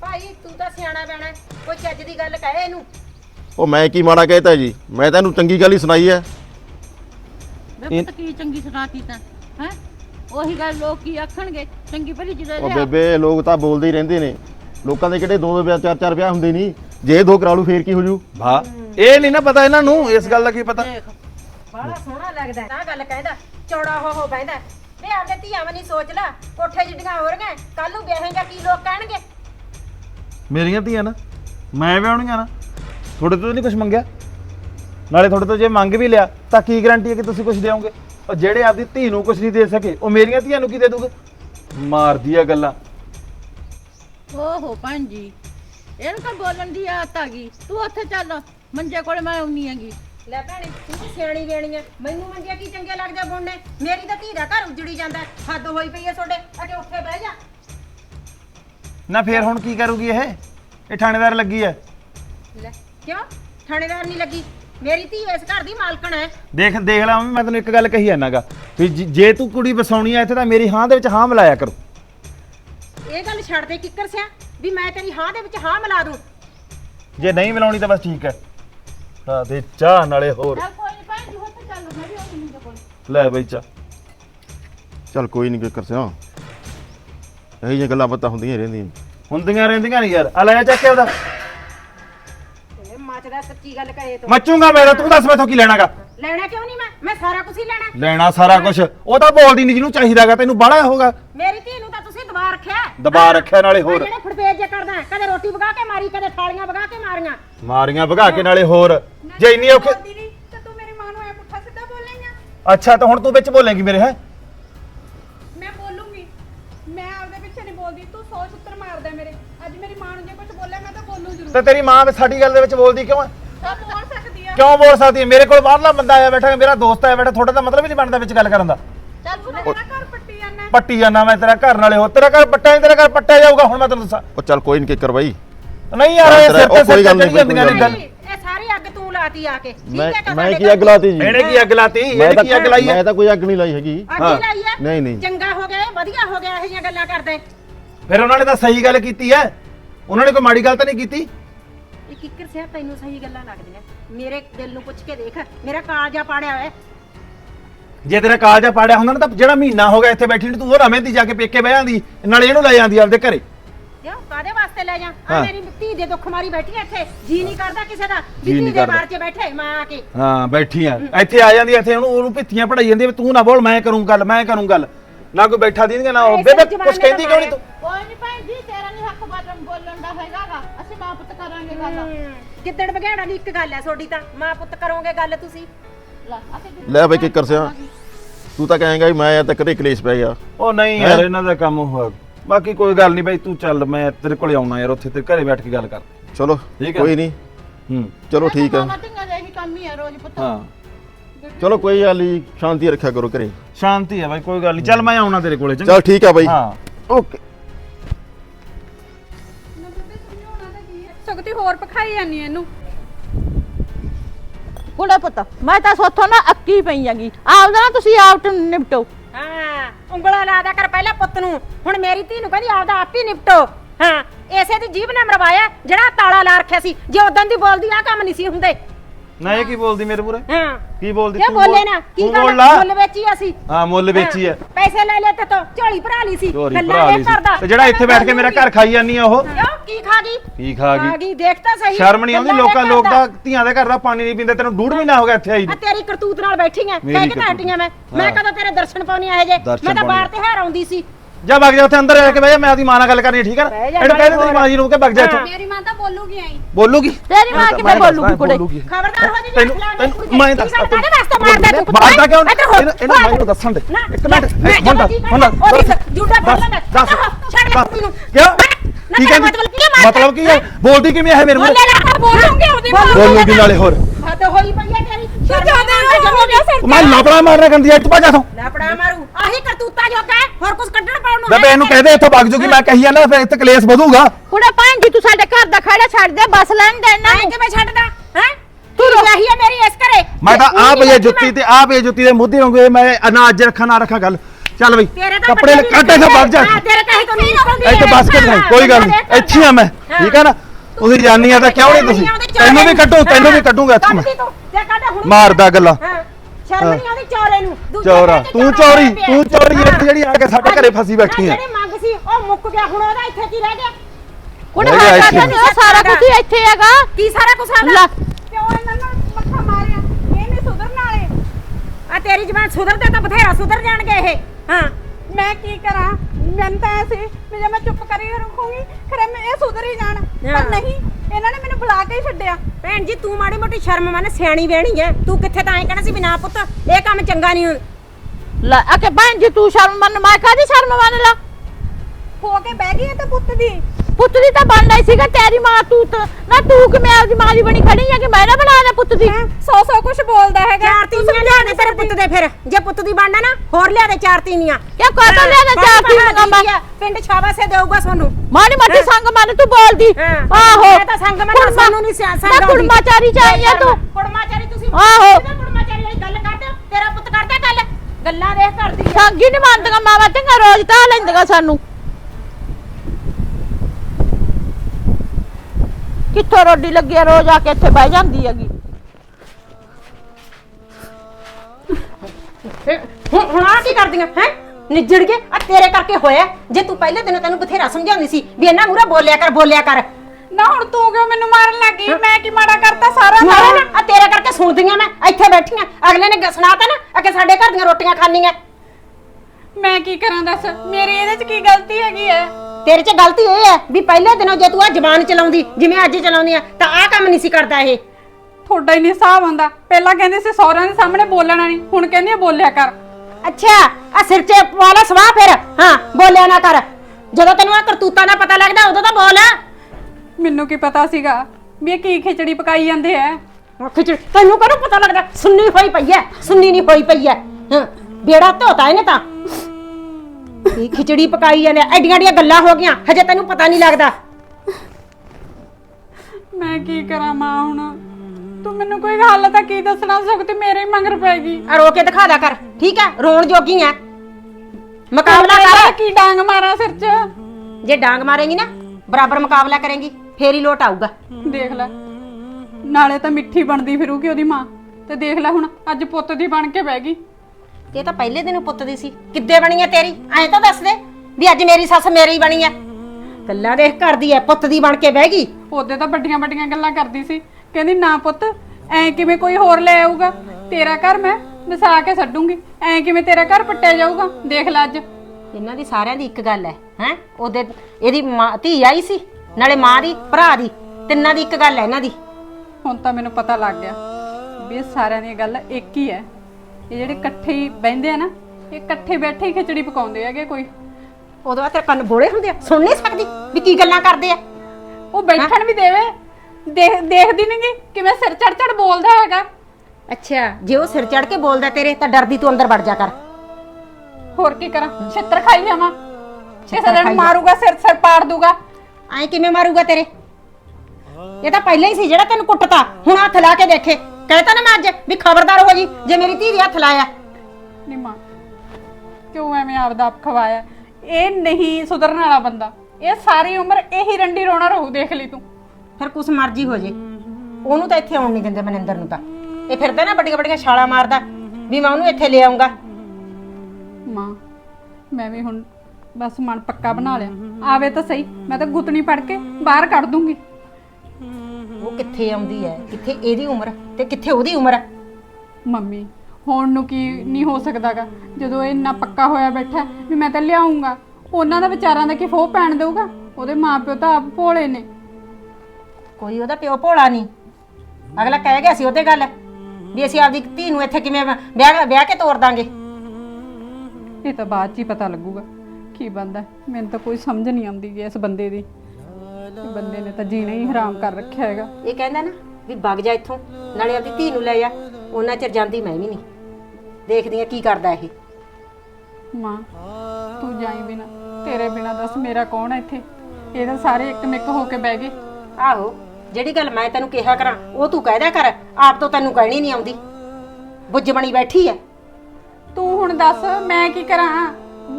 ਭਾਈ ਤੂੰ ਤਾਂ ਸਿਆਣਾ ਬੈਣਾ ਕੋਈ ਚੱਜ ਦੀ ਗੱਲ ਕਹੇ ਇਹਨੂੰ। ਉਹ ਮੈਂ ਕੀ ਮਾੜਾ ਕਹਿਤਾ ਜੀ? ਮੈਂ ਤਾਂ ਇਹਨੂੰ ਚੰਗੀ ਗੱਲ ਹੀ ਸੁਣਾਈ ਹੈ। ਬੇ ਪੁੱਤ ਕੀ ਚੰਗੀ ਸੁਣਾਤੀ ਤਾਂ? ਹੈ? ਉਹੀ ਗੱਲ ਲੋਕ ਕੀ ਆਖਣਗੇ? ਚੰਗੀ ਭਲੀ ਉਹ ਜਿਹਦੇ ਬੇਬੇ ਲੋਕ ਤਾਂ ਬੋਲਦੇ ਹੀ ਰਹਿੰਦੇ ਨੇ। ਲੋਕਾਂ ਦੇ ਕਿਹੜੇ ਦੋ ਦੋ ਵਿਆਹ ਚਾਰ ਚਾਰ ਵਿਆਹ ਹੁੰਦੇ ਨਹੀਂ। ਜੇ ਇਹ ਦੋ ਕਰਾ ਲੂ ਫੇਰ ਕੀ ਹੋ ਜੂ? ਵਾਹ ਇਹ ਨਹੀਂ ਨਾ ਪਤਾ ਇਹਨਾਂ ਨੂੰ ਇਸ ਗੱਲ ਦਾ ਕੀ ਪਤਾ? ਬੜਾ ਸੋਹਣਾ ਲੱਗਦਾ ਹੈ। ਤਾਂ ਗੱਲ ਕਹਿੰਦਾ ਚੌੜਾ ਹੋ ਹੋ। ਬੈਂਦਾ ਵੇ ਆਪਦੇ ਧੀਆਂ ਵਨੀ ਸੋਚ ਲੈ ਕੋਠੇ ਜਿੱਡੀਆਂ ਹੋ ਰਹੀਆਂ ਕੱਲ ਨੂੰ ਵਿਆਹੇਗਾ ਕੀ ਲੋਕ ਕਹਿਣਗੇ? ਮੇਰੀਆਂ ਧੀਆਂ ਨਾ ਮੈਂ ਵਿਆਹਣੀਆਂ ਨਾ ਤੁਹਾਡੇ ਤੋਂ ਨਹੀਂ ਕੁਝ ਮੰਗਿਆ। ਨਾਲੇ ਤੁਹਾਡੇ ਤੋਂ ਜੇ ਮੰਗ ਵੀ ਲਿਆ ਤਾਂ ਕੀ ਗਾਰੰਟੀ ਹੈ ਕਿ ਤੁਸੀਂ ਕੁਝ ਦਿਓਗੇ? ਉਹ ਜਿਹੜੇ ਆਪਦੀ ਧੀ ਨੂੰ ਕੁਝ ਨਹੀਂ ਦੇ ਸਕੇ ਉਹ ਮੇਰੀਆਂ ਧੀਆਂ ਨੂੰ ਕੀ ਦੇ ਦੂਗੇ? ਮਾਰਦੀ ਆ ਗੱਲਾਂ। ਓਹੋ ਭੈਣ ਜੀ ਇਹਨੂੰ ਤਾਂ ਬੋਲਣ ਦੀ ਆਦਤ ਆ ਗਈ। ਤੂੰ ਉੱਥੇ ਚੱਲ ਮੰਜੇ ਕੋਲੇ ਮੈਂ ਆਉਣੀ ਹੈਗੀ। ਲੈ ਭੈਣੇ ਤੂੰ ਤਾਂ ਸਿਆਣੀ ਵੇਣੀ ਐ। ਮੈਨੂੰ ਮੰਜਿਆ ਕੀ ਚੰਗੇ ਲੱਗਦੇ ਬੁਣਨੇ? ਮੇਰੀ ਤਾਂ ਧੀ ਦਾ ਘਰ ਉਜੜੀ ਜਾਂਦਾ ਹੈ। ਹੱਦ ਹੋਈ ਪਈ ਐ ਤੁਹਾਡੇ। ਅਜੇ ਉੱਥੇ ਬਹਿ ਜਾ। ਨਾ ਫੇਰ ਹੁਣ ਕੀ ਕਰੂਗੀ ਇਹ? ਇਹ ਥਾਣੇਦਾਰ ਲੱਗੀ ਐ। ਲੈ ਕਿਉਂ? ਥਾਣੇਦਾਰ ਨਹੀਂ ਲੱਗੀ। ਮੇਰੀ ਧੀ ਇਸ ਘਰ ਦੀ ਮਾਲਕਣ ਹੈ। ਦੇਖ ਦੇਖ ਲਾ ਮੈਂ ਤੈਨੂੰ ਇੱਕ ਗੱਲ ਕਹੀ ਜਾਣਾਗਾ ਵੀ ਜੇ- ਜੇ ਤੂੰ ਕੁੜੀ ਵਸਾਉਣੀ ਆ ਇੱਥੇ ਤਾਂ ਮੇਰੀ ਹਾਂ ਦੇ ਵਿੱਚ ਹਾਂ ਮਿਲਾਇਆ ਕਰੋ। ਇਹ ਗੱਲ ਛੱਡ ਦੇ ਕਿੱਕਰ ਸਿਆ ਵੀ ਮੈਂ ਤੇਰੀ ਹਾਂ ਦੇ ਵਿੱਚ ਹਾਂ ਮਿਲਾ ਦੂੰ। ਜੇ ਨਹੀਂ ਮਿਲਾਉਣੀ ਤਾਂ ਬਸ ਠੀਕ ਹੈ। ਹਾਂ ਦੇ ਚਾਹ ਨਾਲੇ ਹੋਰ। ਚੱਲ ਕੋਈ ਨਹੀਂ ਭੈਣ ਜੀ ਉੱਥੇ ਚੱਲ ਮੈਂ ਵੀ ਆਉਣੀ ਮੰਜੇ ਕੋਲੇ। ਲੈ ਬਈ ਚਾਹ। ਚੱਲ ਕੋਈ ਨਹੀਂ ਕਰ ਸਿਆ। ਇਹੋ ਜਿਹੀਆਂ ਗੱਲਾਂ ਬਾਤਾਂ ਹੁੰਦੀਆਂ ਹੀ ਰਹਿੰਦੀਆਂ ਹੁੰਦੀਆਂ ਰਹਿੰਦੀਆਂ ਨਹੀਂ ਯਾਰ। ਆ ਲੈ ਚੱਕ ਕੇ ਉਹਦਾ। ਮੱਚਦਾ ਸੱਚੀ ਗੱਲ ਕਹੇ ਤੂੰ। ਮੱਚੂਗਾ ਮੇਰਾ ਤੂੰ ਦੱਸ ਮੈਥੋਂ ਕੀ ਲੈਣਾਗਾ? ਲੈਣਾ ਕਿਉਂ ਨਹੀਂ ਮੈਂ? ਮੈਂ ਸਾਰਾ ਕੁਝ ਹੀ ਲੈਣਾ। ਲੈਣਾ ਸਾਰਾ ਕੁਝ ਉਹ ਤਾਂ ਬੋਲਦੀ ਨਹੀਂ ਜਿਹਨੂੰ ਚਾਹੀਦਾਗਾ ਤੈਨੂੰ ਬਾਹਲਾ ਹੋਗਾ ਮੇਰੀ ਧੀ ਨੂੰ ਤਾਂ ਤੁਸੀਂ ਦਬਾ ਰੱਖਿਆ। ਦਬਾ ਰੱਖਿਆ ਨਾਲੇ ਹੋਰ। ਜਿਹੜੇ ਫੜਪੇਜ ਜੇ ਕਰਦਾ ਹੈ, ਕਦੇ ਰੋਟੀ ਵਗਾ ਕੇ ਮਾਰੀ ਕਦੇ ਥਾਲੀਆਂ ਵਗਾ ਕੇ ਮਾਰੀਆਂ। ਮਾਰੀਆਂ ਭਗਾ ਕੇ ਨਾਲੇ ਹੋਰ। ਜੇ ਇੰਨੀ ਔਖੇ ਦੀਦੀ ਤੇ ਤੂੰ ਮੇਰੀ ਮਾਂ ਨੂੰ ਐ ਪੁੱਠਾ ਸਿੱਧਾ ਬੋਲੇਂਗਾ। ਅੱਛਾ ਤਾਂ ਹੁਣ ਤੂੰ ਵਿੱਚ ਬੋਲੇਂਗੀ ਮੇਰੇ ਹੈ? ਤੂੰ ਸੌ ਛੁੱਤਰ ਮਾਰਦਾ ਮੇਰੇ। ਅੱਜ ਮੇਰੀ ਮਾਂ ਨੂੰ ਜੇ ਕੁਝ ਬੋਲਿਆ ਮੈਂ ਤਾਂ ਬੋਲੂ ਜ਼ਰੂਰ। ਤੇ ਤੇਰੀ ਮਾਂ ਵੀ ਸਾਡੀ ਗੱਲ ਦੇ ਵਿੱਚ ਬੋਲਦੀ ਕਿਉਂ ਹੈ? ਤਾਂ ਬੋਲ ਸਕਦੀ ਆ। ਕਿਉਂ ਬੋਲ ਸਕਦੀ ਹੈ? ਮੇਰੇ ਕੋਲ ਬਾਹਰਲਾ ਬੰਦਾ ਆਇਆ ਬੈਠਾ ਮੇਰਾ ਦੋਸਤ ਆਇਆ ਬੈਠਾ ਤੁਹਾਡਾ ਤਾਂ ਮਤਲਬ ਹੀ ਨਹੀਂ ਬਣਦਾ ਵਿੱਚ ਗੱਲ ਕਰਨ ਦਾ। ਚੱਲ ਤੂੰ ਮੈਂ ਤੇਰਾ ਘਰ ਪੱਟੀ ਜਾਂਦਾ ਪੱਟੀ ਜਾਣਾ ਮੈਂ ਤੇਰਾ ਘਰ ਨਾਲੇ ਹੋ ਤੇਰਾ ਘਰ ਪੱਟਿਆ ਨੀ, ਤੇਰਾ ਘਰ ਪੱਟਿਆ ਜਾਊਗਾ ਹੁਣ ਮੈਂ ਤੈਨੂੰ ਦੱਸਾਂ। ਉਹ ਚੱਲ ਕੋਈ ਨਹੀਂ ਕਿੱਕਰ ਬਾਈ। ਨਹੀਂ ਯਾਰ ਇਹ ਸਿਰ ਉਹ ਤੇ ਕੋਈ ਸਿਰ ਗੱਲ ਤੇ ਨਹੀਂ, ਚੜੀ ਜਾਂਦੀਆਂ ਨੇ ਕੋਈ ਗੱਲ। ਨਹੀਂ, ਇਹ ਸਾਰੀ ਅੱਗ ਤੂੰ ਲਾਤੀ ਆ ਕੇ। ਠੀਕ ਮੈਂ ਹੈ ਤਾਂ ਮੈਂ ਸਾਡੇ ਕੀ ਘਰ ਅੱਗ ਲਾਤੀ ਜੀ? ਇਹਨੇ ਕੀ ਅੱਗ ਲਾਤੀ? ਮੈਂ ਇਹਨੇ ਤਾਂ ਕੀ ਅੱਗ ਲਾਈ ਹੈ? ਮੈਂ ਤਾਂ ਕੋਈ ਅੱਗ ਨਹੀਂ ਲਾਈ ਹੈਗੀ। ਅੱਗ ਹਾਂ। ਹੀ। ਲਾਈ ਹੈ? ਨਹੀਂ ਨਹੀਂ। ਚੰਗਾ ਹੋ ਗਿਆ ਇਹ ਵਧੀਆ ਹੋ ਗਿਆ ਇਹ ਜਿਹੀਆਂ ਗੱਲਾਂ ਕਰਦੇ। ਫਿਰ ਉਹਨਾਂ ਨੇ ਤਾਂ ਸਹੀ ਗੱਲ ਕੀਤੀ ਹੈ। ਉਹਨਾਂ ਨੇ ਕੋਈ ਮਾੜੀ ਗੱਲ ਤਾਂ ਨਹੀਂ ਕੀਤੀ? ਇਹ ਕਿੱਕਰ ਸਿਆ ਤੈਨੂੰ ਸਹੀ ਗੱਲਾਂ ਲੱਗਦੀਆਂ। ਮੇਰੇ ਦਿਲ ਨੂੰ ਪੁੱਛ ਕੇ ਦੇਖ ਮੇਰਾ ਕਾਲਜਾ ਪਾੜਿਆ ਹੋਇਆ। ਜੇ ਤੇਰਾ ਕਾਲਜਾ ਪਾੜਿਆ ਹੁੰਦਾ ਨਾ ਤਾਂ ਜਿਹੜਾ ਮਹੀਨਾ ਹੋ ਗਿਆ ਇੱਥੇ ਬੈਠੀ ਨੂੰ ਤੂੰ ਹੋਰ ਅਵੇਂ ਦੀ ਜਾ ਕੇ ਪੇਕੇ ਬਹਿ ਜਾਂਦੀ ਨਾਲੇ ਇਹਨੂੰ ਲੈ ਜਾਂਦੀ ਆਪਦੇ ਘਰੇ। ਕਿਉਂ ਕਾਦੇ ਵਾਸਤੇ ਲੈ ਜਾ? ਆ ਹਾਂ। ਮੇਰੀ ਧੀ ਦੇ ਦੁੱਖ ਮਾਰੀ ਬੈਠੀ ਹੈ ਇੱਥੇ। ਜੀ ਨਹੀਂ ਕਰਦਾ ਕਿਸੇ ਦਾ। ਜੀ ਵੀ ਧੀ ਨਹੀਂ ਦੇ ਕਰਦਾ। ਮਾਰ 'ਚ ਬੈਠੇ ਮਾਂ ਆ ਕੇ। ਹਾਂ ਬੈਠੀ ਆ। ਇੱਥੇ ਆ ਜਾਂਦੀ ਇੱਥੇ ਉਹਨੂੰ ਉਹਨੂੰ ਪਿੱਥੀਆਂ ਪੜਾਈ ਜਾਂਦੀ ਵੀ ਤੂੰ ਨਾ ਬੋਲ ਮੈਂ ਕਰੂੰ ਗੱਲ ਮੈਂ ਕਰੂੰ ਗੱਲ। ਨਾ ਕੋਈ ਬੈਠਾ ਦੀ ਨਾ ਉਹ ਐਸੇ ਬੇਬੇ ਜਵਾਨੇ ਕੁਛ ਕਹਿੰਦੀ ਕਿਉਂ ਨਹੀਂ ਤੂੰ ਕੋਈ ਨਹੀਂ ਭੈਣ ਜੀ ਤੇਰਾ ਨਹੀਂ ਹੱਕ ਬਾਦਮ ਬੋਲਣ ਦਾ ਹੈਗਾਗਾ ਅਸੀਂ ਮਾਂ ਪੁੱਤ ਕਰਾਂਗੇ ਗੱਲ ਕਿੱਦੜ ਬਗਿਆੜਾ ਦੀ ਇੱਕ ਗੱਲ ਹੈ ਤੁਹਾਡੀ ਤਾਂ ਮਾਂ ਪੁੱਤ ਕਰੋਗੇ ਗੱਲ ਤੁਸੀਂ ਲੈ ਅਸੀਂ ਲੈ ਬਈ ਕਿੱਕਰ ਸਿਆ ਤੂੰ ਤਾਂ ਕਹੇਂਗਾ ਵੀ ਮੈਂ ਤਾਂ ਕਦੇ ਕਲੇਸ਼ ਪੈ ਗਿਆ ਉਹ ਨਹੀਂ ਯਾਰ ਇਹਨਾਂ ਦਾ ਕੰਮ ਹੋਇਆ ਬਾਕੀ ਕੋਈ ਗੱਲ ਨਹੀਂ ਬਾਈ ਤੂੰ ਚੱਲ ਮੈਂ ਤੇਰੇ ਕੋਲੇ ਆਉਣਾ ਯਾਰ ਉੱਥੇ ਤੇਰੇ ਘਰੇ ਬੈਠ ਕੇ ਗੱਲ ਕਰ ਚਲੋ ਠੀਕ ਹੈ। ਕੋਈ ਨਹੀਂ ਹੂੰ ਚਲੋ ਠੀਕ ਹੈ ਮਾਮਾ ਧੀਆਂ ਦਾ ਇਹੀ ਕੰਮ ਹੀ ਹੈ ਰੋਜ਼ ਪੁੱਤ ਹਾਂ ਚਲੋ ਕੋਈ ਗੱਲ ਨਹੀਂ ਸ਼ਾਂਤੀ ਰੱਖਿਆ ਕਰੋ ਘਰੇ। ਸ਼ਾਂਤੀ ਹੈ ਬਾਈ ਕੋਈ ਗੱਲ ਨਹੀਂ ਚੱਲ ਮੈਂ ਆਉਣਾ ਤੇਰੇ ਕੋਲੇ ਚੰਗਾ। ਚਲ ਠੀਕ ਆ ਬਾਈ। ਹਾਂ। ਓਕੇ। ਨਾ ਬੇਬੇ ਸਮਝਾਉਣਾ ਤਾਂ ਕੀ ਹੈ ਸਗਤੀ ਹੋਰ ਪਖਾਈ ਐ ਇਹਨੂੰ। ਕੁੜੇ ਪੁੱਤ ਮੈਂ ਤਾਂ ਸੋਥੋਂ ਨਾ ਅੱਕੀ ਪਈ ਆਂਗੀ ਆਪਦਾ ਨਾ ਤੁਸੀਂ ਆਪ ਨਿਪਟੋ। ਹਾਂ ਉਂਗਲਾ ਲਾ ਦਿਆ ਕਰ ਪਹਿਲਾਂ ਪੁੱਤ ਨੂੰ। ਹੁਣ ਮੇਰੀ ਧੀ ਨੂੰ ਕਹਿੰਦੀ ਆਪਦਾ ਆਪ ਹੀ ਨਿਪਟੋ। ਹਾਂ ਐਸੇ ਦੀ ਜੀਬ ਨੇ ਮਰਵਾਇਆ ਜਿਹੜਾ ਤਾਲਾ ਲਾ ਰੱਖਿਆ ਸੀ। ਜੇ ਉਦੋਂ ਦੀ ਬੋਲਦੀ ਆ ਕੰਮ ਨਹੀਂ ਸੀ ਹੁੰਦੇ। ਨਾ ਇਹ ਕੀ ਬੋਲਦੀ ਮੇਰੇ ਪੂਰੇ? ਹਾਂ। ਕੀ ਬੋਲਦੀ ਤੂੰ ਬੋਲੇ ਬੋਲ- ਨਾ ਕੀ ਤੂੰ ਗੱਲ ਬੋਲ ਲਾ। ਮੁੱਲ ਵੇਚੀ ਅਸੀਂ। ਹਾਂ ਮੁੱਲ ਵੇਚੀ ਹਾਂ, ਪੈਸੇ ਲੈ ਲੈ ਤੇ ਤੋ ਝੋਲੀ ਭਰਾ ਲਈ ਸੀ। ਚੋਰੀ ਗੱਲਾਂ ਭਰਾ ਇਹ ਲਈ ਕਰਦਾ। ਸੀ ਤੇ ਜਿਹੜਾ ਇੱਥੇ ਬੈਠ ਕੇ ਮੇਰਾ ਘਰ ਖਾਈ ਜਾਂਦੀ ਆ ਉਹ? ਕਿਉਂ? ਕੀ ਖਾ ਗਈ? ਕੀ ਖਾ ਖਾ ਗਈ। ਦੇਖ ਤਾਂ ਸਹੀ। ਸ਼ਰਮ ਨਹੀਂ ਆਉਂਦੀ? ਗੱਲਾਂ ਲੋਕਾਂ ਲੋਕ ਕਰਦਾ। ਦਾ ਧੀਆਂ ਦੇ ਘਰ ਦਾ ਪਾਣੀ ਨਹੀਂ ਪੀਂਦੇ। ਤੈਨੂੰ ਡੂਢ ਮਹੀਨਾ ਹੋ ਗਿਆ ਇੱਥੇ ਆਈ ਆ ਨੂੰ ਤੇਰੀ ਕਰਤੂਤ ਨਾਲ ਬੈਠੀ ਐ ਮੇਰੀ ਕਹਿ ਕੇ ਕਰਤੂਤ। ਮੈਂ। ਮੈਂ ਹਾਂ। ਕਦੋਂ ਤੇਰੇ ਦਰਸ਼ਨ ਪਾਉਣੀ ਆਏ ਜੇ? ਦਰਸ਼ਨ ਮੈਂ ਤਾਂ ਬਾਹਰ ਪਾਉਣੀ। ਤੇ ਹਾਰ ਆਉਂਦੀ ਸੀ। ਜਾ ਵਗ ਜਾ ਉੱਥੇ ਅੰਦਰ ਆ ਕੇ ਬਹਿ ਜਾ ਮੈਂ ਆਪਦੀ ਮਾਂ ਨਾਲ ਗੱਲ ਕਰਨੀ ਠੀਕ ਹੈ ਨਾ? ਬਹਿ ਜਾ, ਇਹਨੂੰ ਕਹਿ ਦੇ ਤੇਰੀ ਮਾਂ ਜੀ ਨੂੰ ਕਿ ਵਗ ਜਾ ਇੱਥੋਂ। ਮੇਰੀ ਮਾਂ ਤਾਂ ਬੋਲੂਗੀ ਆਈ ਬੋਲੂਗੀ? ਤੇਰੀ ਮਾਂ ਕਿਵੇਂ ਬੋਲੂਗੀ ਕੁੜੇ? ਖਬਰਦਾਰ ਹੋ ਜੀ ਤੈਨੂੰ- ਤੈਨੂੰ- ਮੈਂ ਦੱਸ- ਕਾਹਦੇ ਵਾਸਤੇ ਮਾਰਦਾ ਤੂੰ ਮਾਰਦਾ ਕਿਉਂ? ਇੱਧਰ ਹੋ। ਇਹਨੂੰ ਇਹਨੂੰ ਮੈਨੂੰ ਦੱਸਣ ਦੇ। ਨਾ, ਇੱਕ ਨਾ, ਮਿੰਟ ਮੈਂ ਹੁਣ ਦੱਸ ਹੁਣ ਦੱਸ। ਉਹਦੀ ਦੱਸ, ਜੂਠਾ ਬੋਲ ਦੱਸ, ਲੈਂਦਾ। ਦੱਸ ਆਹੋ, ਛੱਡ ਦੇ ਦੱਸ। ਕੁੜੀ ਨੂੰ। ਕਿਉਂ? ਨਾ, ਕੀ ਕਹਿੰਦੀ ਮਤਲਬ ਕੀ ਹੈ ਬੋਲਦੀ ਕਿਵੇਂ ਹੈ ਮੇਰੇ ਨਾ ਬੋਲੂਗੇ ਉਹਦੀ ਬੋਲੂਗੀ ਨਾਲੇ। ਹੋਰ। ਹੱਦ ਹੋਈ ਪਈ ਹੈ ਤੇਰੀ। ਤੂੰ ਜ਼ਿਆਦਾ ਹੋ ਗਿਆ ਸਿਰ ਮੈਂ ਲਾਪੜਾ ਮਾਰਨਾ ਗੰਦੀ ਇੱਥੇ ਭੱਜ ਜਾ ਤੂੰ। ਲਾਪੜਾ ਮਾਰੂ। ਆਹੀ ਕਰਤੂਤਾ ਜੋਗਾ ਹੈ, ਹੋਰ ਕੁਝ ਕੱਢਣ ਪਾਉਣ ਨੂੰ ਬੇਬੇ ਇਹਨੂੰ ਕਹਦੇ ਇੱਥੋਂ ਵਗ ਜੂਗੀ ਮੈਂ ਕਹੀ ਜਾਂਦਾ ਫਿਰ ਇੱਥੇ ਕਲੇਸ਼ ਵਧੂਗਾ। ਕੁੜੇ ਭੈਣ ਜੀ ਤੂੰ ਸਾਡੇ ਘਰ ਦਾ ਖੜਾ ਛੱਡ ਦੇ ਬਸ ਲੈਣ ਦੇ ਐਂ ਨੂੰ। ਕਿਵੇਂ ਛੱਡਦਾ? ਹੈ? ਤੂੰ ਰਹੀ ਹੈ ਮੇਰੀ ਇਸ ਘਰੇ। ਮੈਂ ਤਾਂ ਤੂੰ ਆ ਨਹੀਂ ਪਈ ਬੈਠੀ ਜੁੱਤੀ। ਤੇ ਆ ਪਈ ਜੁੱਤੀ ਦੇ ਮੁੱਦੇ ਹੋਗੇ ਮੈਂ ਨਾ ਅੱਜ ਰੱਖਾਂ ਨਾ ਰੱਖਾਂ ਗੱਲ। ਚੱਲ ਬਈ ਤੇਰੇ ਤਾਂ ਕੱਪੜੇ ਵੱਡੇ ਕੱਟ ਕੇ ਵਗ ਜਾ। ਤੇਰੇ ਕਹੇ ਤੋਂ ਨਹੀਂ ਬਸ ਕੇ ਨਹੀਂ ਕੋਈ ਗੱਲ ਨਹੀਂ ਇੱਥੇ ਆ ਮੈਂ ਠੀਕ ਹੈ ਨਾ? ਤੁਸੀਂ ਜਾਣੀ ਆ ਤਾਂ ਕਿਉਂ ਨਹੀਂ ਤੁਸੀਂ? ਤੈਨੂੰ ਵੀ ਕੱਢੂ ਤੈਨੂੰ ਵੀ ਕੱਢੂਗਾ ਇੱਥੋਂ ਮੈਂ। ਹੁਣ ਮਾਰਦਾ ਗੱਲਾਂ। ਹਾਂ, ਸ਼ਰਮ ਨਹੀਂ ਆਉਂਦੀ ਚੋਰੇ ਨੂੰ। ਤੂੰ ਚੋਰਾ। ਤੂੰ ਚੋਰੀ ਇੱਥੇ ਜਿਹੜੀ ਆ ਕੇ ਸਾਡੇ ਘਰੇ ਫਸੀ ਬੈਠੀ ਨਾ ਆ ਜਿਹੜੀ ਮੰਗ ਸੀ ਉਹ ਮੁੱਕ ਗਿਆ। ਹੁਣ ਉਹਦਾ ਇੱਥੇ ਕੀ ਰਹਿ ਗਿਆ? ਕੁੜੇ ਹੈਗਾ ਹਾਂ ਇੱਥੇ। ਨਹੀਂ ਉਹ ਸਾਰਾ ਕੁਝ ਇੱਥੇ ਹੈਗਾ। ਕੀ ਸਾਰਾ ਕੁਝ ਲੈ। ਆਗਾ ਕਿਉਂ ਇਹਨਾਂ ਨਾਲ ਮੱਥਾ ਮਾਰਿਆ। ਇਹ ਨਹੀਂ ਸੁਧਰਨ ਵਾਲੇ। ਆ ਤੇਰੀ ਜ਼ਬਾਨ ਸੁਧਰਦੇ ਤਾਂ ਬਥੇਰਾ ਸੁਧਰ ਜਾਣਗੇ ਇਹ। ਹਾਂ। ਮੈਂ ਕੀ ਕਰਾਂ? ਮੈਨੂੰ ਤਾਂ ਐ ਸੀ ਵੀ ਜੇ ਮੈਂ ਚੁੱਪ ਕਰੀ ਰੱਖੂੰਗੀ ਖਰੇ ਮੈਂ ਇਹ ਸੁਧਰ ਹੀ ਜਾਣ। ਹਾਂ। ਪਰ ਨਹੀਂ ਇਹਨਾਂ ਨੇ ਮੈਨੂੰ ਬੁਲਾ ਕੇ ਹੀ ਛੱਡਿਆ। ਭੈਣ ਜੀ ਤੂੰ ਮਾੜੀ ਮੋਟੀ ਸ਼ਰਮ ਮੰਨ ਸਿਆਣੀ ਬਹਿਣੀ ਐ ਤੂੰ ਕਿੱਥੇ ਤਾਂ ਐ ਕਹਿਣਾ ਸੀ ਵੀ ਨਾ ਪੁੱਤ ਇਹ ਕੰਮ ਚੰਗਾ ਨਹੀਂ ਲੈ ਆ ਕੇ ਭੈਣ ਜੀ ਤੂੰ ਸ਼ਰਮ ਮੰਨ ਮੈਂ ਕਾਦੀ ਸ਼ਰਮ ਮੰਨ ਲਾ? ਹੋ ਕੇ ਬਹਿ ਗਈ ਇਹ ਤੇ ਪੁੱਤ ਦੀ। ਪੁੱਤ ਦੀ ਤਾਂ ਬਣਦਾ ਹੀ ਸੀਗਾ ਤੇਰੀ ਮਾਂ ਤੂੰ ਤਾਂ- ਨਾ ਤੂੰ ਕਿਵੇਂ ਆਪਦੀ ਮਾਂ ਦੀ ਬਣੀ ਖੜੀ ਹੈ ਕਿ ਮੈਂ ਨਾ ਬਣਾ ਲੈ ਪੁੱਤ ਦੀ? ਸੌ ਸੌ ਕੁਝ ਬੋਲਦਾ ਹੈਗਾ। ਚਾਰ ਤੀਨੀਆਂ ਲਿਆ ਦੇ ਤੇਰੇ ਪੁੱਤ ਦੇ ਫਿਰ। ਜੇ ਪੁੱਤ ਦੀ ਬਣਨਾ ਨਾ ਹੋਰ ਲਿਆ ਦੇ ਚਾਰ ਤੀਨੀਆਂ। ਕਿਆ ਕਾਹਤੋਂ ਲਿਆ ਦੇ ਚਾਰ ਤੀਨੀਆਂ ਮੈਂ? ਆ, ਪਿੰਡ ਛਾਵਾਸੇ ਦੇਊਗਾ ਸਾਨੂੰ। ਮਾੜੀ ਮੱਟੀ ਸੰਗ ਮੰਨ ਤੂੰ ਬੋਲਦੀ। ਆਹੋ ਮੈਂ ਤਾਂ ਸੰਗ ਮੰਨ, ਕੁੜਮਾ- ਸਾਨੂੰ ਨਹੀਂ ਸਿਆ- ਸੰਗ ਮੈਂ ਆਉਂਦੀ। ਕੁੜਮਾ ਚਾਰੀ ਚਾਹੀ ਆ ਤੂੰ। ਕੁੜਮਾਚਾਰੀ ਤੁਸੀਂ ਆਹੋ। ਕੁੜਮਾਚਾਰੀ ਵਾਲੀ ਗੱਲ ਕਰਦੇ? ਤੇਰਾ ਪੁੱਤ ਕਰਦਾ ਗੱਲ? ਗੱਲਾਂ ਦੇਖ ਕਰਦੀ ਆ। ਸੰਗੀ ਨਹੀਂ ਮੰਨਦੀਆਂ ਮਾਵਾ ਤੇ ਰੋਜ਼ ਤਾਂ ਲੈਂਦੀਆਂ ਸਾਨੂੰ। ਕਿੱਥੋਂ ਰੋਡੀ ਲੱਗੀ ਆ? ਰੋਜ਼ ਆ ਕੇ ਇੱਥੇ ਬਹਿ ਜਾਂਦੀ ਹੈਗੀ। ਹੁਣ ਹੁਣ ਆ ਕੀ ਕਰਦੀਆਂ? ਹੈ? ਨਿਜੜ ਕੇ? ਆ ਤੇਰੇ ਕਰਕੇ ਹੋਇਆ ਜੇ ਤੂੰ ਪਹਿਲੇ ਦਿਨੋਂ ਤੈਨੂੰ ਬਥੇਰਾ ਸਮਝਾਉਂਦੀ ਸੀ ਵੀ ਇਹਨਾਂ ਮੂਰੇ ਬੋਲਿਆ ਕਰ ਬੋਲਿਆ ਕਰ। ਨਾ ਹੁਣ ਤੂੰ ਕਿਉਂ ਮੈਨੂੰ ਮਾਰਨ ਲੱਗੀ ਮੈਂ ਕੀ ਮਾੜਾ ਕਰਤਾ? ਸਾਰਾ ਮਾਰੇ ਨਾ ਆ ਤੇਰੇ ਕਰਕੇ ਸੁਣਦੀਆਂ ਮੈਂ ਇੱਥੇ ਬੈਠੀਆਂ। ਅਗਲੇ ਨੇ ਸੁਣਾਤਾ ਨਾ ਆ ਕਿ ਸਾਡੇ ਘਰ ਦੀਆਂ ਰੋਟੀਆਂ ਖਾਣੀਆਂ ਮੈਂ ਕੀ ਕਰਾਂ ਦੱਸ? ਮੇਰੀ ਇਹਦੇ 'ਚ ਕੀ ਗਲਤੀ ਹੈਗੀ ਹੈ? ਤੇਰੇ 'ਚ ਗਲਤੀ ਇਹ ਹੈ ਵੀ ਪਹਿਲੇ ਦਿਨੋਂ ਜੇ ਤੂੰ ਆ ਜ਼ਬਾਨ ਚਲਾਉਂਦੀ ਜਿਵੇਂ ਅੱਜ ਚਲਾਉਂਦੀ ਆ ਤਾਂ ਆ ਕੰਮ ਨਹੀਂ ਸੀ ਕਰਦਾ ਇਹ। ਤੁਹਾਡਾ ਹੀ ਨਹੀਂ ਹਿਸਾਬ ਆਉਂਦਾ ਪਹਿਲਾਂ ਕਹਿੰਦੇ ਸੀ ਸਹੁਰਿਆਂ ਦੇ ਸਾਹਮਣੇ ਬੋਲਣਾ ਨਹੀਂ ਹੁਣ ਕਹਿੰਦੀ ਆ ਬੋਲਿਆ ਕਰ। ਅੱਛਾ ਆ ਸਿਰ 'ਚ ਪਵਾ ਲੈ ਸਵਾਹ ਫਿਰ। ਹਾਂ ਬੋਲਿਆ ਨਾ ਕਰ। ਜਦੋਂ ਤੈਨੂੰ ਆ ਕਰਤੂਤਾਂ ਦਾ ਪਤਾ ਲੱਗਦਾ ਉਦੋਂ ਤਾਂ ਬੋਲ। ਮੈਨੂੰ ਕੀ ਪਤਾ ਸੀਗਾ ਵੀ ਇਹ ਕੀ ਖਿਚੜੀ ਪਕਾਈ ਜਾਂਦੇ ਐ ਖਿਚੜੀ ਤੈਨੂੰ ਕਦੋਂ ਪਤਾ ਲੱਗਦਾ? ਸੁੰਨੀ ਹੋਈ ਪਈ ਐ ਸੁੰਨੀ ਨਹੀਂ ਹੋਈ ਪਈ ਐ। ਹਾਂ ਬੇੜਾ ਧੋਤਾ ਇਹਨੇ ਤਾਂ। ਇਹ ਖਿਚੜੀ ਪਕਾਈ ਜਾਂਦੇ ਆ, ਐਡੀਆਂ ਐਡੀਆਂ ਗੱਲਾਂ ਹੋ ਗਈਆਂ। ਹਜੇ ਤੈਨੂੰ ਪਤਾ ਨਹੀਂ ਲੱਗਦਾ। ਮੈਂ ਕੀ ਕਰਾਂ ਮਾਂ ਹੁਣ? ਤੂੰ ਮੈਨੂੰ ਕੋਈ ਹੱਲ ਤਾਂ ਕੀ ਦੱਸਣਾ? ਸਕਦੀ ਮੇਰੇ ਹੀ ਮੰਗਰ ਪੈ ਗਈ। ਆ ਰੋ ਕੇ ਦਿਖਾ ਦਿਆ ਕਰ। ਠੀਕ ਐ ਰੋਣ ਜੋਗੀ ਐ ਮੁਕਾਬਲਾ ਕਰ। ਕੀ ਡਾਂਗ ਮਾਰਾਂ ਸਿਰ 'ਚ? ਜੇ ਡਾਂਗ ਮਾਰੇਂਗੀ ਨਾ ਬਰਾਬਰ ਮੁਕਾਬਲਾ ਕਰੇਂਗੀ ਫੇਰ ਹੀ ਲੋਟ ਆਊਗਾ। ਦੇਖ ਲੈ। ਨਾਲੇ ਤਾਂ ਮਿੱਠੀ ਬਣਦੀ ਫਿਰੂਗੀ ਉਹਦੀ ਮਾਂ। ਤੇ ਦੇਖ ਲੈ ਹੁਣ ਅੱਜ ਪੁੱਤ ਦੀ ਬਣ ਕੇ ਬਹਿ ਗਈ। ਇਹ ਤਾਂ ਪਹਿਲੇ ਦਿਨ ਪੁੱਤ ਦੀ ਸੀ। ਕਿੱਦੇ ਬਣੀ ਐ ਤੇਰੀ? ਐਂ ਤਾਂ ਦੱਸ ਦੇ ਵੀ ਅੱਜ ਮੇਰੀ ਸੱਸ ਮੇਰੀ ਬਣੀ ਐ। ਗੱਲਾਂ ਦੇਖ ਕਰਦੀ ਐ ਪੁੱਤ ਦੀ ਬਣ ਕੇ ਬਹਿ ਗਈ। ਉਹਦੇ ਤਾਂ ਵੱਡੀਆਂ ਵੱਡੀਆਂ ਗੱਲਾਂ ਕਰਦੀ ਸੀ। ਕਹਿੰਦੀ ਨਾ ਪੁੱਤ ਐ ਕਿਵੇਂ ਕੋਈ ਹੋਰ ਲੈ ਆਊਗਾ? ਤੇਰਾ ਘਰ ਮੈਂ ਵਸਾ ਕੇ ਛੱਡੂੰਗੀ ਐ ਕਿਵੇਂ ਤੇਰਾ ਘਰ ਪੱਟਿਆ ਜਾਊਗਾ? ਦੇਖ ਲੈ ਅੱਜ। ਇਹਨਾਂ ਦੀ ਸਾਰਿਆਂ ਦੀ ਇੱਕ ਗੱਲ ਹੈ ਹੈ? ਉਹਦੇ ਇਹਦੀ ਮਾਂ ਧੀ ਆਈ ਸੀ ਨਾਲੇ ਮਾਂ ਦੀ ਭਰਾ ਦੀ ਤਿੰਨਾਂ ਦੀ ਇੱਕ ਗੱਲ ਹੈ ਇਹਨਾਂ ਦੀ। ਹੁਣ ਤਾਂ ਮੈਨੂੰ ਪਤਾ ਲੱਗ ਗਿਆ ਵੀ ਇਹ ਸਾਰਿਆਂ ਦੀ ਗੱਲ ਇੱਕ ਹੀ ਹੈ ਇਹ ਜਿਹੜੇ ਇਕੱਠੇ ਹੀ ਬਹਿੰਦੇ ਆ ਨਾ ਇਹ ਇਕੱਠੇ ਬੈਠੇ ਹੀ ਖਿਚੜੀ ਪਕਾਉਂਦੇ ਹੈਗੇ ਕੋਈ। ਉਦੋਂ ਬਾਅਦ ਤੇਰੇ ਕੰਨ ਬੋਲੇ ਹੁੰਦੇ ਆ ਸੁਣ ਨਹੀਂ ਸਕਦੀ ਵੀ ਕੀ ਗੱਲਾਂ ਕਰਦੇ ਆ। ਉਹ ਬੈਠਣ ਵੀ ਦੇਵੇ ਦੇਖ ਦੇਖਦੀ ਨਹੀਂ ਕਿਵੇਂ ਸਿਰ ਚੜ ਚੜ ਬੋਲਦਾ ਹੈਗਾ। ਅੱਛਾ ਜੇ ਉਹ ਸਿਰ ਚੜ ਕੇ ਬੋਲਦਾ ਤੇਰੇ ਤਾਂ ਡਰਦੀ ਤੂੰ ਅੰਦਰ ਵੜ ਜਾ ਕਰ। ਹੋਰ ਕੀ ਕਰਾਂ ਛਿੱਤਰ ਖਾਈ ਜਾਵਾਂ। ਕਿਸੇ ਛਿੱਤਰ ਦਿਨ ਮਾਰੂਗਾ ਸਿਰ ਸਿਰ ਪਾੜ ਦੂਗਾ। ਐਂ ਕਿਵੇਂ ਮਾਰੂਗਾ ਤੇਰੇ? ਇਹ ਤਾਂ ਪਹਿਲਾਂ ਹੀ ਸੀ ਜਿਹੜਾ ਤੈਨੂੰ ਕੁੱਟਤਾ ਹੁਣ ਹੱਥ ਲਾ ਕੇ ਦੇਖੇ। ਕਹਿਤਾ ਨਾ ਮੈਂ ਅੱਜ ਵੀ ਖਬਰਦਾਰ ਹੋ ਜੀ ਜੇ ਮੇਰੀ ਧੀ ਦੇ ਹੱਥ ਲਾਇਆ। ਨਹੀਂ ਮਾਂ ਕਿਉਂ ਐਵੇਂ ਆਪਦਾ ਆਪ ਖਵਾਇਆ? ਇਹ ਨਹੀਂ ਸੁਧਰਨ ਵਾਲਾ ਬੰਦਾ। ਇਹ ਸਾਰੀ ਉਮਰ ਇਹੀ ਰੰਡੀ ਰੋਣਾ ਰਹੂ ਦੇਖ ਲਈ ਤੂੰ। ਫਿਰ ਕੁਛ ਮਰਜ਼ੀ ਹੋ ਜੇ। ਉਹਨੂੰ ਤਾਂ ਇੱਥੇ ਆਉਣ ਨਹੀਂ ਦਿੰਦੇ ਮਨਿੰਦਰ ਨੂੰ ਤਾਂ। ਇਹ ਫਿਰਦਾ ਨਾ ਵੱਡੀਆਂ ਵੱਡੀਆਂ ਛਾਲਾਂ ਮਾਰਦਾ ਵੀ ਮੈਂ ਉਹਨੂੰ ਇੱਥੇ ਲੈ ਆਉਂਗਾ ਮਾਂ ਮੈਂ ਵੀ ਹੁਣ ਬਸ ਮਨ ਪੱਕਾ ਬਣਾ ਲਿਆ। ਆਵੇ ਤਾਂ ਸਹੀ ਮੈਂ ਤਾਂ ਗੁੱਤਣੀ ਪੜ ਕੇ ਬਾਹਰ ਕੱਢ ਦੂੰਗੀ। ਉਹ ਕਿੱਥੇ ਆਉਂਦੀ ਹੈ? ਕਿੱਥੇ ਇਹਦੀ ਉਮਰ ਤੇ ਕਿੱਥੇ ਉਹਦੀ ਉਮਰ ਹੈ? ਮੰਮੀ ਹੁਣ ਨੂੰ ਕੀ ਨਹੀਂ ਹੋ ਸਕਦਾਗਾ? ਜਦੋਂ ਇਹ ਇੰਨਾ ਪੱਕਾ ਹੋਇਆ ਬੈਠਾ ਵੀ ਮੈਂ ਤਾਂ ਲਿਆਉਂਗਾ ਉਹਨਾਂ ਦਾ ਵਿਚਾਰਾਂ ਦਾ ਕੀ ਫੋਹ ਪੈਣ ਦੇਊਗਾ? ਉਹਦੇ ਮਾਪਿਓ ਤਾਂ ਆਪ ਭੋਲੇ ਨੇ। ਕੋਈ ਉਹਦਾ ਪਿਓ ਭੋਲਾ ਨਹੀਂ। ਅਗਲਾ ਕਹਿ ਗਿਆ ਸੀ ਉਹਦੇ ਗੱਲ। ਵੀ ਅਸੀਂ ਆਪਦੀ ਧੀ ਨੂੰ ਇੱਥੇ ਕਿਵੇਂ ਵਿਆਹ ਵਿਆਹ ਕੇ ਤੋਰ ਦਾਂਗੇ। ਇਹ ਤਾਂ ਬਾਅਦ ਚ ਹੀ ਪਤਾ ਲੱਗੂਗਾ। ਕੀ ਬੰਦਾ ਮੈਨੂੰ ਤਾਂ ਕੋਈ ਸਮਝ ਨਹੀਂ ਆਉਂਦੀ ਇਸ ਬੰਦੇ ਦੀ। ਬੰਦੇ ਨੇ ਤਾਂ ਜੀਣਾ ਹੀ ਹਰਾਮ ਕਰ ਰੱਖਿਆ ਹੈਗਾ। ਇਹ ਕਹਿੰਦਾ ਨਾ ਵੀ ਵਗ ਜਾ ਇੱਥੋਂ ਨਾਲੇ ਆਪਦੀ ਧੀ ਨੂੰ ਲੈ ਜਾ ਉਹਨਾਂ ਚਿਰ ਜਾਂਦੀ ਮੈਂ ਵੀ ਨਹੀਂ। ਦੇਖਦੀ ਆ ਕੀ ਕਰਦਾ ਇਹ। ਮਾਂ ਤੂੰ ਜਾਈ ਬਿਨਾ ਤੇਰੇ ਬਿਨਾ ਦੱਸ ਮੇਰਾ ਕੌਣ ਹੈ ਇੱਥੇ? ਇਹ ਤਾਂ ਸਾਰੇ ਇੱਕ ਮਿੱਕ ਹੋ ਕੇ ਬਹਿ ਗਏ। ਆਹੋ ਜਿਹੜੀ ਗੱਲ ਮੈਂ ਤੈਨੂੰ ਕਿਹਾ ਕਰਾਂ ਉਹ ਤੂੰ ਕਹਿ ਦਿਆ ਕਰ। ਆਪ ਤੋਂ ਤੈਨੂੰ ਕਹਿਣੀ ਨਹੀਂ ਆਉਂਦੀ। ਬੁੱਝ ਬਣੀ ਬੈਠੀ ਐ ਤੂੰ ਹੁਣ ਦੱਸ ਮੈਂ ਕੀ ਕਰਾਂ?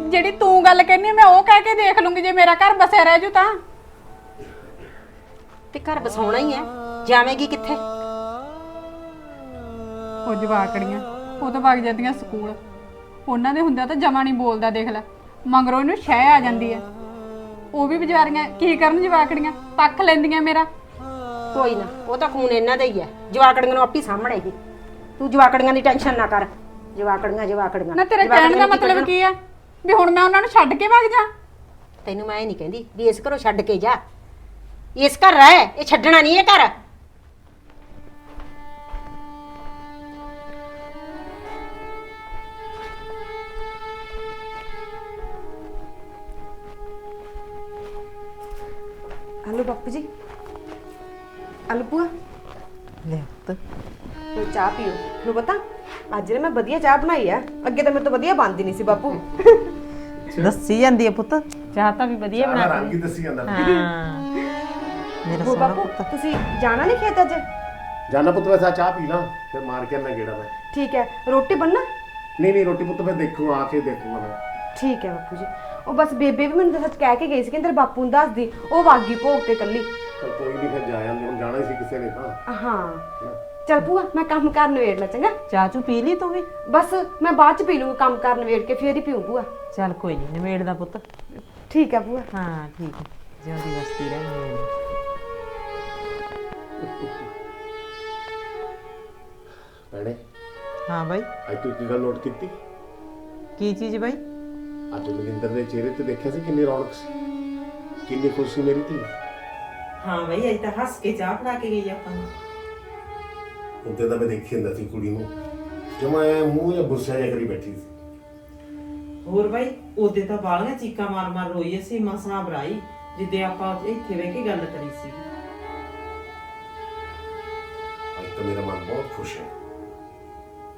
ਜਿਹੜੀ ਤੂੰ ਗੱਲ ਕਹਿੰਦੀ ਮੈਂ ਉਹ ਕਹਿ ਕੇ ਦੇਖ ਲੂੰਗੀ ਜੇ ਮੇਰਾ ਘਰ ਬਸਿਆ ਰਹਿ ਜੂ ਤਾਂ। ਤੇ ਘਰ ਬਸਾਉਣਾ ਹੀ ਐ ਜਾਵੇਂਗੀ ਕਿੱਥੇ? ਉਹ ਜਵਾਕੜੀਆਂ ਉਹ ਤਾਂ ਵਗ ਜਾਂਦੀਆਂ ਸਕੂਲ। ਉਹਨਾਂ ਦੇ ਹੁੰਦਿਆਂ ਤਾਂ ਜਮਾ ਨਹੀਂ ਬੋਲਦਾ ਦੇਖ ਲੈ। ਮਗਰੋਂ ਇਹਨੂੰ ਸ਼ਹਿ ਆ ਜਾਂਦੀ ਹੈ। ਉਹ ਵੀ ਵਿਚਾਰੀਆਂ ਕੀ ਕਰਨ ਜਵਾਕੜੀਆਂ? ਪੱਖ ਲੈਂਦੀਆਂ ਮੇਰਾ। ਕੋਈ ਨਾ ਉਹ ਤਾਂ ਖੂਨ ਇਹਨਾਂ ਦਾ ਹੀ ਹੈ। ਜਵਾਕੜੀਆਂ ਨੂੰ ਆਪੀ ਸਾਹਮਣੇ ਹੀ ਤੂੰ ਜਵਾਕੜੀਆਂ ਦੀ ਟੈਨਸ਼ਨ ਨਾ ਕਰ। ਜਵਾਕੜੀਆਂ ਜਵਾਕੜੀਆਂ। ਨਾ ਤੇਰੇ ਕਹਿਣ ਦਾ ਮਤਲਬ? ਕੀ ਆ ਵੀ ਹੁਣ ਮੈਂ ਉਹਨਾਂ ਨੂੰ ਛੱਡ ਕੇ ਭੱਜ ਜਾ। ਤੈਨੂੰ ਮੈਂ ਇਹ ਨਹੀਂ ਕਹਿੰਦੀ ਵੀ ਇਸ ਘਰੋਂ ਛੱਡ ਕੇ ਜਾ। ਇਸ ਘਰ ਰਹਿ ਇਹ ਛੱਡਣਾ ਨਹੀਂ ਇਹ ਘਰ। ਹਲੋ ਬਾਪੂ ਜੀ। ਹਲੋ ਭੂਆ। ਲੈ ਪੁੱਤ। ਲਓ ਚਾਹ ਪੀਓ। ਨੂੰ ਪਤਾ ਅੱਜ ਨੇ ਮੈਂ ਵਧੀਆ ਚਾਹ ਬਣਾਈ ਆ। ਅੱਗੇ ਤਾਂ ਮੇਰੇ ਤੋਂ ਵਧੀਆ ਬਣਦੀ ਨਹੀਂ ਸੀ ਬਾਪੂ। ਦੱਸੀ ਜਾਂਦੀ ਹੈ ਪੁੱਤ। ਚਾਹ ਤਾਂ ਵੀ ਵਧੀਆ ਬਣਾ ਰੰਗ ਹੀ ਦੱਸੀ ਜਾਂਦਾ। ਹਾਂ। ਮੇਰਾ ਹੋ ਸੋਹਣਾ ਬਾਪੂ ਪੁੱਤ। ਤੁਸੀਂ ਜਾਣਾ ਨਹੀਂ ਖੇਤ ਅੱਜ? ਜਾਨਾ ਪੁੱਤ ਵੈਸਾ ਚਾਹ ਪੀ ਲਾਂ ਫਿਰ ਮਾਰ ਕੇ ਨਾ ਗੇੜਾ ਮੈਂ। ਠੀਕ ਹੈ ਰੋਟੀ ਬੰਨਾ ਨਹੀਂ ਨਹੀਂ ਰੋਟੀ ਪੁੱਤ ਮੈਂ ਦੇਖੂ ਆ ਕੇ ਦੇਖੂਗਾ ਮੈਂ। ਠੀਕ ਹੈ ਬਾਪੂ ਜੀ। ਉਹ ਬਸ ਬੇਬੇ ਵੀ ਮੈਨੂੰ ਤਾਂ ਸੱਚ ਕਹਿ ਕੇ ਗਈ ਸੀ ਕਿ ਤੇਰੇ ਬਾਪੂ ਨੂੰ ਦੱਸਦੀ ਉਹ ਵਾਗੀ ਭੋਗ ਤੇ ਕੱਲੀ ਚਲ ਕੋਈ ਨਹੀਂ ਫਿਰ ਜਾ ਜਾਂਦੇ ਹੁਣ ਜਾਣਾ ਹੀ ਸੀ ਕਿਸੇ ਨੇ ਤਾਂ। ਹਾਂ। ਚਲ ਭੂਆ ਮੈਂ ਕੰਮ ਕਰਨ ਵੇੜ ਲਾ ਚੰਗਾ? ਚਾਹ ਚੂ ਪੀ ਲਈ ਤੂੰ ਵੀ? ਬਸ ਮੈਂ ਬਾਅਦ ਚ ਪੀ ਲੂੰਗੀ ਕੰਮ ਕਰਨ ਵੇੜ ਕੇ ਫੇਰ ਹੀ ਪੀਉ ਭੂਆ। ਚੱਲ ਕੋਈ ਨਹੀਂ ਨਿਮੇੜ ਦਾ ਪੁੱਤ। ਠੀਕ ਹੈ ਭੂਆ। ਹਾਂ ਠੀਕ ਹੈ। ਜਿਉਂਦੀ ਵਸਤੀ ਰਹਿ ਨਿਮੇੜ ਭੈਣੇ ਹਾਂ ਬਾਈ। ਅੱਜ ਤੂੰ ਕੀ ਗੱਲ ਨੋਟ ਕੀਤੀ? ਕੀ ਚੀਜ਼ ਬਾਈ? ਅੱਜ ਮਨਿੰਦਰ ਦੇ ਚਿਹਰੇ ਤੇ ਦੇਖਿਆ ਸੀ ਕਿੰਨੀ ਰੌਣਕ ਸੀ? ਕਿੰਨੀ ਖੁਸ਼ੀ ਮੇਰੀ ਧੀ? ਹਾਂ ਬਾਈ ਅੱਜ ਤਾਂ ਹੱਸ ਕੇ ਚਾਹ ਬਣਾ ਕੇ ਗਈ ਆਪਾਂ ਨੂੰ। ਉੱਤੇ ਤਾਂ ਮੈਂ ਦੇਖੀ ਹੁੰਦਾ ਸੀ ਕੁੜੀ ਨੂੰ। ਜਮਾ ਐ ਮੂੰਹ ਜਾਂ ਗੁੱਸਾ ਜਿਹਾ ਕਰੀ ਬੈਠੀ ਸੀ। ਹੋਰ ਬਾਈ ਉਹਦੇ ਤਾਂ ਬਾਲੀਆਂ ਚੀਕਾਂ ਮਾਰ ਮਾਰ ਰੋਈ ਅਸੀਂ ਮਸਾਂ ਭਰਾਈ ਜਿੱਦੇ ਆਪਾਂ ਇੱਥੇ ਬਹਿ ਕੇ ਗੱਲ ਕਰੀ ਸੀ। ਮੇਰਾ ਮਨ ਬਹੁਤ ਖੁਸ਼ ਹੈ।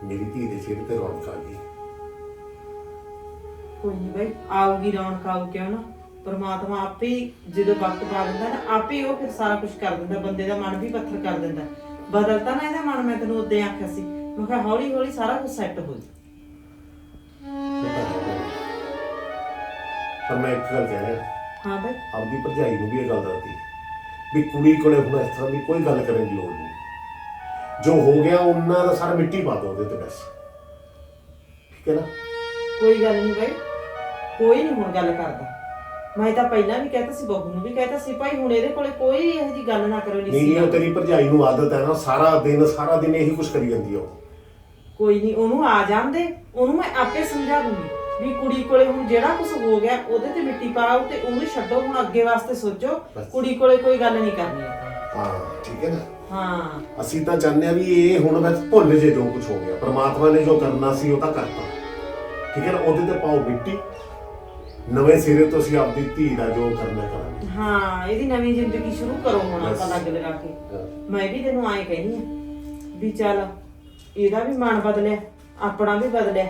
ਮੇਰੀ ਧੀ ਦੇ ਚਿਹਰੇ ਤੇ ਰੌਣਕ ਆ ਗਈ। ਕੋਈ ਨਹੀਂ ਬਾਈ ਆਊਗੀ ਰੌਣਕ ਆਊ ਕਿਉਂ ਨਾ? ਪਰਮਾਤਮਾ ਆਪੇ ਹੀ ਜਦੋਂ ਵਕਤ ਪਾ ਦਿੰਦਾ ਨਾ ਆਪੇ ਹੀ ਉਹ ਫਿਰ ਸਾਰਾ ਕੁਝ ਕਰ ਦਿੰਦਾ ਬੰਦੇ ਦਾ ਮਨ ਵੀ ਪੱਥਰ ਕਰ ਦਿੰਦਾ। ਬਦਲਤਾ ਨਾ ਇਹਦਾ ਮਨ ਮੈਂ ਤੈਨੂੰ ਉਦੋਂ ਆਖਿਆ ਸੀ। ਮੈਂ ਕਿਹਾ ਹੌਲੀ ਹੌਲੀ ਸਾਰਾ ਕੁਝ ਸੈੱਟ ਹੋ ਜਾ ਇਹ ਤਾਂ ਹੈ। ਭੈਣੇ। ਪਰ ਮੈਂ ਇੱਕ ਗੱਲ ਕਹਿ ਰਿਹਾ। ਹਾਂ ਬਾਈ। ਆਪਦੀ ਭਰਜਾਈ ਨੂੰ ਵੀ ਇਹ ਗੱਲ ਦੱਸਦੀ। ਵੀ ਕੁੜੀ ਕੋਲੇ ਹੁਣ ਇਸ ਤਰ੍ਹਾਂ ਦੀ ਕੋਈ ਗੱਲ ਕਰਨ ਦੀ ਲੋੜ ਨਹੀਂ। ਜੋ ਹੋ ਗਿਆ ਉਹਨਾਂ ਦਾ ਸਾਰਾ ਮਿੱਟੀ ਪਾ ਦੋ ਉਹਦੇ ਤੇ ਬਸ। ਠੀਕ ਹੈ ਨਾ? ਕੋਈ ਗੱਲ ਨਹੀਂ ਬਾਈ। ਕੋਈ ਨਹੀਂ ਹੁਣ ਗੱਲ ਕਰਦਾ। ਮੈਂ ਤਾਂ ਪਹਿਲਾਂ ਵੀ ਕਹਿਤਾ ਸੀ ਬਹੂ ਨੂੰ ਵੀ ਕਹਿਤਾ ਸੀ ਭਾਈ ਹੁਣ ਇਹਦੇ ਕੋਲੇ ਕੋਈ ਇਹੋ ਜੀ ਗੱਲ ਨਾ ਕਰੋ ਨਹੀਂ ਨਹੀਂ ਉਹ ਤੇਰੀ ਭਰਜਾਈ ਨੂੰ ਆਦਤ ਹੈ ਨਾ ਸਾਰਾ ਦਿਨ ਸਾਰਾ ਦਿਨ ਇਹੀ ਕੁਝ ਕਰੀ ਜਾਂਦੀ ਆ ਉਹ। ਕੋਈ ਨਹੀਂ ਉਹਨੂੰ ਆ ਜਾਂਦੇ ਉਹਨੂੰ ਮੈਂ ਆਪੇ ਸਮਝਾ ਦੂੰਗੀ ਵੀ ਕੁੜੀ ਕੋਲੇ ਹੁਣ ਜਿਹੜਾ ਕੁਝ ਹੋ ਗਿਆ ਉਹਦੇ ਤੇ ਮਿੱਟੀ ਪਾਓ ਤੇ ਉਹਨੂੰ ਛੱਡੋ ਹੁਣ ਅੱਗੇ ਵਾਸਤੇ ਸੋਚੋ। ਕੁੜੀ ਕੋਲੇ ਕੋਈ ਗੱਲ ਨਹੀਂ ਕਰਨੀ। ਹਾਂ ਠੀਕ ਹੈ ਨਾ? ਹਾਂ। ਅਸੀਂ ਤਾਂ ਚਾਹੁੰਦੇ ਆ ਵੀ ਇਹ ਹੁਣ ਬਸ ਭੁੱਲ ਜੇ ਜੋ ਕੁਝ ਹੋ ਗਿਆ। ਪ੍ਰਮਾਤਮਾ ਨੇ ਜੋ ਕਰਨਾ ਸੀ ਉਹ ਤਾਂ ਕਰਤਾ। ਠੀਕ ਹੈ ਨਾ? ਉਹਦੇ ਤੇ ਪਾਓ ਮਿੱਟੀ। ਨਵੇਂ ਸਿਰੇ ਤੋਂ ਅਸੀਂ ਆਪਦੀ ਧੀ ਦਾ ਜੋ ਕਰਨਾ ਕਰਾਂਗੇ। ਹਾਂ ਇਹਦੀ ਨਵੀਂ ਜ਼ਿੰਦਗੀ ਸ਼ੁਰੂ ਕਰੋ ਹੁਣ। ਆਪਾਂ ਲੱਗ ਲਗਾ ਕੇ। ਮੈਂ ਵੀ ਤੈਨੂੰ ਆਏ ਕਹਿੰਦੀ ਆ ਵੀ ਚੱਲ ਇਹਦਾ ਵੀ ਮਨ ਬਦਲਿਆ ਆਪਣਾ ਵੀ ਬਦਲਿਆ।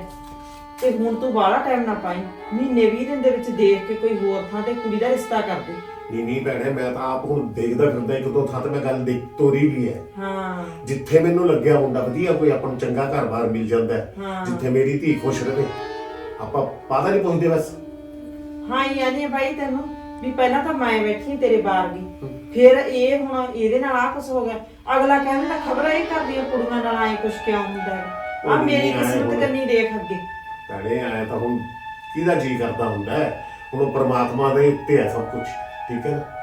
ਤੇ ਹੁਣ ਤੂੰ ਬਾਹਲਾ ਟਾਈਮ ਨਾ ਪਾਈ। ਮਹੀਨੇ 20 ਦਿਨ ਦੇ ਵਿੱਚ ਦੇਖ ਕੇ ਕੋਈ ਹੋਰ ਥਾਂ ਤੇ ਕੁੜੀ ਦਾ ਰਿਸ਼ਤਾ ਕਰ ਦੇ। ਨਹੀਂ ਨਹੀਂ ਭੈਣੇ ਮੈਂ ਤਾਂ ਆਪ ਹੁਣ ਦੇਖਦਾ ਫਿਰਦਾ ਇੱਕ ਦੋ ਥਾਂ ਤੇ ਮੈਂ ਗੱਲ ਦੇਖ ਤੋਰੀ ਵੀ ਹੈ। ਹਾਂ। ਜਿੱਥੇ ਮੈਨੂੰ ਲੱਗਿਆ ਮੁੰਡਾ ਵਧੀਆ ਕੋਈ ਆਪਾਂ ਨੂੰ ਚੰਗਾ ਘਰ-ਬਾਰ ਮਿਲ ਜਾਂਦਾ ਹੈ, ਹਾਂ। ਜਿੱਥੇ ਮੇਰੀ ਧੀ ਖੁਸ਼ ਰਹੇ। ਆਪਾਂ ਪਾਦਾ ਨਹੀਂ ਪੁੱਛਦੇ ਬਸ। ਹਾਂ ਆਨੀ ਆ ਬਾਈ ਤੈਨੂੰ ਵੀ ਪਹਿਲਾਂ ਤਾਂ ਮੈਂ ਬੈਠੀ ਤੇਰੇ ਬਾਹਰ ਗਈ ਫਿਰ ਇਹ ਹੁਣ ਇਹਦੇ ਨਾਲ ਆ ਕੁਝ ਹੋ ਗਿਆ। ਅਗਲਾ ਕਹਿੰਦਾ ਖਬਰ ਇਹ ਕਰਦੀਆਂ ਕੁੜੀਆਂ ਨਾਲ ਆਏ ਕੁਝ ਕਿਉਂ ਹੁੰਦਾ ਹੈ? ਆ ਮੇਰੀ ਕਿਸਮਤ। ਕੰਨੀ ਦੇਖ ਅੱਗੇ। ਭੈਣੇ ਆਇਆ ਤਾਂ ਹੁਣ ਕਿਹਦਾ ਜੀ ਕਰਦਾ ਹੁੰਦਾ ਹੈ? ਹੁਣ ਉਹ ਪ੍ਰਮਾਤਮਾ ਦੇ ਉੱਤੇ ਹੈ ਸਭ ਕੁਝ ਠੀਕ ਹੈ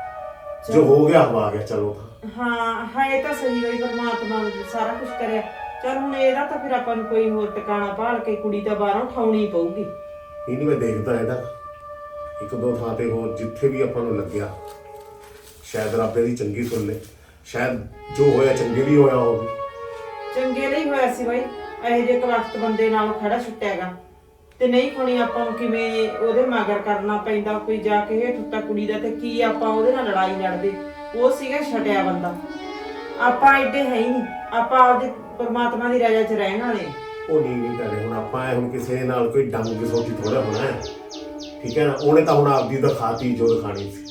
ਜੋ ਹੋ ਗਿਆ ਹੋ ਆ ਗਿਆ ਚਲੋ ਤਾਂ। ਹਾਂ ਹਾਂ ਇਹ ਤਾਂ ਸਹੀ ਹੋਈ ਪਰਮਾਤਮਾ ਨੇ ਸਾਰਾ ਕੁਝ ਕਰਿਆ। ਚਲ ਹੁਣ ਇਹਦਾ ਤਾਂ ਫਿਰ ਆਪਾਂ ਨੂੰ ਕੋਈ ਹੋਰ ਟਿਕਾਣਾ ਭਾਲ ਕੇ ਕੁੜੀ ਤਾਂ ਬਾਹਰੋਂ ਠਾਉਣੀ ਪਊਗੀ। ਨਹੀਂ ਨਹੀਂ ਮੈਂ ਦੇਖਦਾ ਇਹਦਾ। ਇੱਕ ਦੋ ਥਾਂ ਤੇ ਹੋਰ ਜਿੱਥੇ ਵੀ ਆਪਾਂ ਨੂੰ ਲੱਗਿਆ। ਸ਼ਾਇਦ ਰੱਬ ਇਹਦੀ ਚੰਗੀ ਸੁਣ ਲੇ। ਸ਼ਾਇਦ ਜੋ ਹੋਇਆ ਚੰਗੇ ਲਈ ਹੋਇਆ ਹੋਵੇ। ਚੰਗੇ ਲਈ ਹੋਇਆ ਸੀ ਬਾਈ। ਇਹ ਜੇ ਇੱਕ ਵਕਤ ਬੰਦੇ ਨਾਲ ਖੜਾ ਛੁੱਟਿਆਗਾ ਤੇ ਨਹੀਂ ਹੋਣੀ ਆਪਾਂ ਨੂੰ ਕਿਵੇਂ ਉਹਦੇ ਮਗਰ ਕਰਨਾ ਪੈਂਦਾ ਕੋਈ ਜਾ ਕੇ ਹੇਠ ਉੱਤਾ ਕੁੜੀ ਦਾ ਤੇ ਕੀ ਆਪਾਂ ਉਹਦੇ ਨਾਲ ਲੜਾਈ ਲੜਦੇ। ਉਹ ਸੀਗਾ ਛਟਿਆ ਬੰਦਾ। ਆਪਾਂ ਐਡੇ ਹੈ ਹੀ ਨਹੀਂ। ਆਪਾਂ ਆਪਦੇ ਪਰਮਾਤਮਾ ਦੀ ਰਜ਼ਾ 'ਚ ਰਹਿਣ ਵਾਲੇ ਉਹ ਨਹੀਂ ਨਹੀਂ ਕਰੇ ਹੁਣ ਆਪਾਂ ਇਹ ਹੁਣ ਕਿਸੇ ਨਾਲ ਕੋਈ ਡੰਗ ਦੀ ਸੋਚੀ ਥੋੜਾ ਹੋਣਾ ਹੈ। ਠੀਕ ਹੈ ਨਾ? ਉਹਨੇ ਤਾਂ ਹੁਣ ਆਪਦੀ ਦਿਖਾਤੀ ਜੋ ਦਿਖਾਣੀ ਸੀ।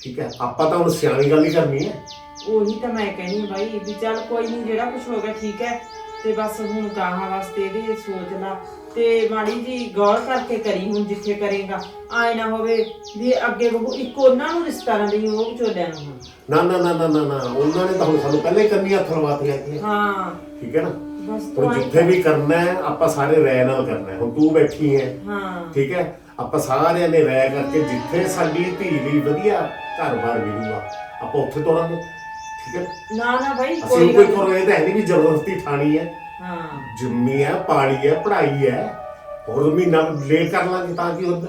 ਠੀਕ ਹੈ? ਆਪਾਂ ਤਾਂ ਹੁਣ ਸਿਆਣੀ ਗੱਲ ਹੀ ਕਰਨੀ ਹੈ। ਉਹੀ ਤਾਂ ਮੈਂ ਕਹਿੰਦੀ ਬਾਈ ਵੀ ਚੱਲ ਕੋਈ ਨਹੀਂ ਜਿਹੜਾ ਕੁਝ ਹੋ ਗਿਆ ਠੀਕ ਹੈ। ਤੇ ਬਸ ਹੁਣ ਗਾਹਾਂ ਵਾਸਤੇ ਇਹਦੀ ਸੋਚ ਲਾ। ਤੇ ਮਾੜੀ ਜੀ ਗੌਰ ਕਰਕੇ ਕਰੀ ਹੁਣ ਜਿੱਥੇ ਕਰੇਗਾ। ਆਏ ਨਾ ਹੋਵੇ ਵੀ ਅੱਗੇ ਬਹੂ ਇੱਕ ਉਹਨਾਂ ਨੂੰ ਰਿਸ਼ਤਾ ਨਾ ਦੇਈ ਉਹ ਵਿਚੋਲਿਆਂ ਨੂੰ ਹੁਣ। ਨਾ ਨਾ ਨਾ ਨਾ ਨਾ ਨਾ ਉਹਨਾਂ ਨੇ ਤਾਂ ਹੁਣ ਸਾਨੂੰ ਪਹਿਲੇ ਕਰਨੀ ਹੱਥ ਲਵਾਤੀਆਂ ਹੈਗੀਆਂ ਹਾਂ। ਠੀਕ ਹੈ ਨਾ? ਬਸ ਹੁਣ ਜਿੱਥੇ ਵੀ ਕਰਨਾ ਹੈ ਆਪਾਂ ਸਾਰੇ ਰਹਿ ਨਾਲ ਕਰਨਾ ਹੈ। ਹੁਣ ਤੂੰ ਬੈਠੀ ਹੈ। ਹਾਂ। ਠੀਕ ਹੈ? ਆਪਾਂ ਸਾਰਿਆਂ ਨੇ ਰਹਿ ਕਰਕੇ ਜਿੱਥੇ ਸਾਡੀ ਧੀ ਲਈ ਵਧੀਆ ਘਰ-ਬਾਰ ਮਿਲੂਗਾ ਆਪਾਂ ਉੱਥੇ ਤੋਰਾਂਗੇ। ਠੀਕ ਹੈ? ਨਾ ਨਾ ਬਾਈ ਅਸੀਂ ਕੋਈ ਕੋਈ ਗੱਲ ਕੋਲ ਇਹ ਤਾਂ ਹੈ ਨਹੀਂ ਵੀ ਜ਼ਬਰਦਸਤੀ ਠਾਣੀ ਹੈ। ਹਾਂ। ਜੰਮੀ ਹੈ ਪਾਲੀ ਹੈ ਪੜ੍ਹਾਈ ਹੈ ਹੋਰ ਮਹੀਨਾ ਲੇਟ ਕਰ ਲਾਂਗੇ ਤਾਂ ਕੀ ਹੁੰਦਾ?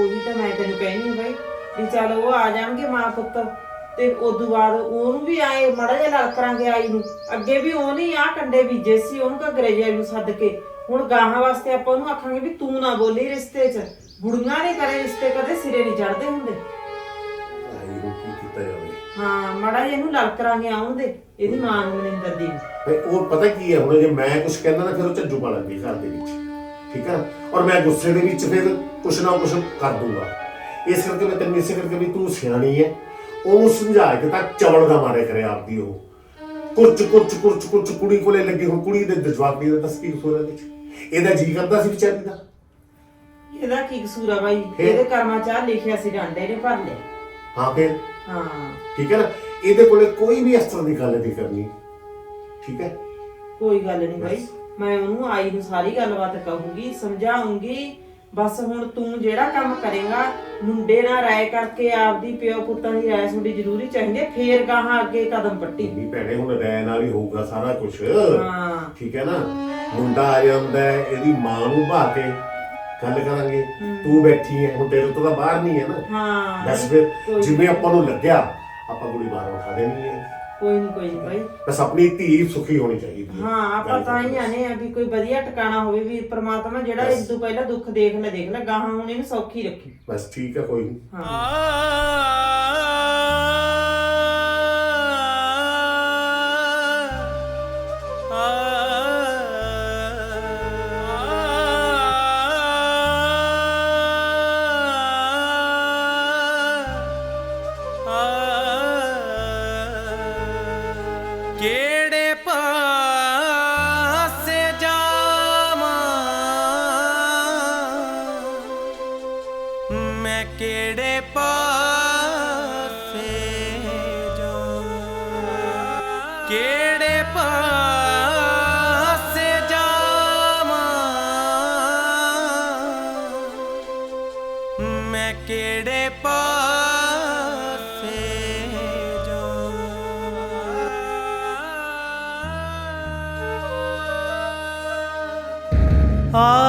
ਉਹੀ ਤਾਂ ਮੈਂ ਤੈਨੂੰ ਕਹਿਣੀ ਆ ਬਾਈ ਵੀ ਚੱਲ ਉਹ ਆ ਜਾਣਗੇ ਮਾਂ ਪੁੱਤ ਤੇ ਉਦੋਂ ਬਾਅਦ ਉਹਨੂੰ ਵੀ ਆਏ ਮੜਾ ਜਿਹਾ ਲੜ ਕਰਾਂਗੇ ਆਈ ਨੂੰ। ਅੱਗੇ ਵੀ ਉਹਨੇ ਆ ਕੰਡੇ ਬੀਜੇ ਸੀ ਉਹਨੂੰ ਘੱਗਰੇ ਜਿਹੇ ਨੂੰ ਸੱਦ ਕੇ। ਹੁਣ ਗਾਹਾਂ ਵਾਸਤੇ ਆਪਾਂ ਉਹਨੂੰ ਆਖਾਂਗੇ ਵੀ ਤੂੰ ਨਾ ਬੋਲੀ ਰਿਸ਼ਤੇ 'ਚ। ਬੁੜੀਆਂ ਨੇ ਕਰੇ ਰਿਸ਼ਤੇ ਕਦੇ ਸਿਰੇ ਨਹੀਂ ਚੜਦੇ ਹੁੰਦੇ। ਹਾਂ ਮੜਾ ਜਿਹਾ ਇਹਨੂੰ ਲੜ ਕਰਾਂਗੇ ਆਉਣ ਦੇ ਇਹਦੀ ਮਾਂ ਨੂੰ ਮਨਿੰਦਰ ਦੀ ਨੂੰ। ਬਈ ਉਹ ਪਤਾ ਕੀ ਹੈ ਹੁਣ ਜੇ ਮੈਂ ਕੁਝ ਕਹਿੰਦਾ ਨਾ ਫਿਰ ਉਹ ਝੱਜੂ ਪਾ ਲੈਂਦੀ ਘਰ ਦੇ ਵਿੱਚ। ਠੀਕ ਹੈ ਨਾ? ਔਰ ਮੈਂ ਗੁੱਸੇ ਦੇ ਵਿੱਚ ਫਿਰ ਕੁਛ ਨਾ ਕੁਛ ਕਰ ਦੂੰਗਾ। ਇਸ ਕਰਕੇ ਮੈਂ ਤੈਨੂੰ ਇਸੇ ਕਰਕੇ ਵੀ ਤੂੰ ਸਿਆਣੀ ਹੈ। ਉਹਨੂੰ ਸਮਝਾ ਕੇ ਤਾਂ ਚਵਲ ਦਾ ਮਾਰੇ ਕਰੇ ਆਪਦੀ ਉਹ। ਕੁਰਚ ਕੁਰਚ ਕੁਰਚ ਕੁਰਚ ਕੁੜੀ ਕੋਲੇ ਲੱਗੀ ਹੁਣ ਕੁੜੀ ਦੇ ਜਵਾਬ ਵਿੱਚ ਇਹਦਾ ਜੀ ਕਰਦਾ ਸੀ ਵਿਚਾਰੀ ਦਾ। ਇਹਦਾ ਕੀ ਕਸੂਰ ਆ ਬਾਈ? ਇਹਦੇ ਕਰਮਾਂ 'ਚ ਆਹ ਲਿਖਿਆ ਸੀ ਡਾਂਡੇ ਨੇ ਭਰ ਲਿਆ। ਹਾਂ ਫਿਰ? ਹਾਂ। ਠੀਕ ਹੈ ਨਾ? ਇਹਦੇ ਕੋਲੇ ਕੋਈ ਵੀ ਇਸ ਤਰ੍ਹਾਂ ਦੀ ਗੱਲ ਨਹੀਂ ਕਰਨੀ। ਠੀਕ ਹੈ? ਕੋਈ ਗੱਲ ਨਹੀਂ ਬਾਈ। ਮੈਂ ਉਹਨੂੰ ਆਈ ਨੂੰ ਸਾਰੀ ਗੱਲਬਾਤ ਕਹੂੰਗੀ ਸਮਝਾਉਂਗੀ। ਬਸ ਹੁਣ ਤੂੰ ਜਿਹੜਾ ਕੰਮ ਕਰੇਗਾ ਮੁੰਡੇ ਨਾਲ ਰਾਏ ਕਰਕੇ ਆਪਦੀ ਪਿਓ ਪੁੱਤਾਂ ਦੀ ਰਾਏ ਤੁਹਾਡੀ ਜ਼ਰੂਰੀ ਚਾਹੀਦੀ ਹੈ। ਫੇਰ ਗਾਹਾਂ ਅੱਗੇ ਕਦਮ ਪੱਟੀ। ਵੀ ਭੈਣੇ ਹੁਣ ਰਹਿ ਨਾਲ ਹੀ ਹੋਊਗਾ ਸਾਰਾ ਕੁਝ ਹਾਂ। ਠੀਕ ਹੈ ਨਾ? ਮੁੰਡਾ ਆ ਜਾਂਦਾ ਹੈ, ਇਹਦੀ ਮਾਂ ਨੂੰ ਭਾ ਕੇ। ਗੱਲ ਕਰਾਂਗੇ। ਤੂੰ ਬੈਠੀ ਹੈ ਹੁਣ ਤੇਰੇ ਤੋਂ ਤਾਂ ਬਾਹਰ ਨਹੀਂ ਹੈ ਨਾ। ਹਾਂ ਬਸ ਫਿਰ ਜਿਵੇਂ ਆਪਾਂ ਨੂੰ ਲੱਗਿਆ ਆਪਾਂ ਕੁੜੀ ਬਾਹਰ ਉਠਾ ਦੇਣੀ ਹੈ ਕੋਈ ਨਹੀਂ ਕੋਈ ਨਹੀਂ ਬਾਈ ਬਸ ਆਪਣੀ ਧੀ ਸੁਖੀ ਹੋਣੀ ਚਾਹੀਦੀ ਹੈ ਹਾਂ ਆਪਾਂ ਤਾਂ ਹੀ ਆਨੇ ਆ ਵੀ ਕੋਈ ਵਧੀਆ ਟਿਕਾਣਾ ਹੋਵੇ ਵੀ ਪ੍ਰਮਾਤਮਾ ਜਿਹੜਾ ਇਸ ਤੋਂ ਪਹਿਲਾਂ ਦੁੱਖ ਦੇਖ ਲੈ ਦੇਖ ਲੈ ਗਾਹਾਂ ਹੁਣ ਇਹਨੂੰ ਸੌਖੀ ਰੱਖੀ। ਬਸ ਠੀਕ ਹੈ ਕੋਈ ਨਹੀਂ ਹਾਂ। ਮੈਂ ਕਿਹੜੇ ਪਾਸੇ ਜਾਵਾਂ? ਆ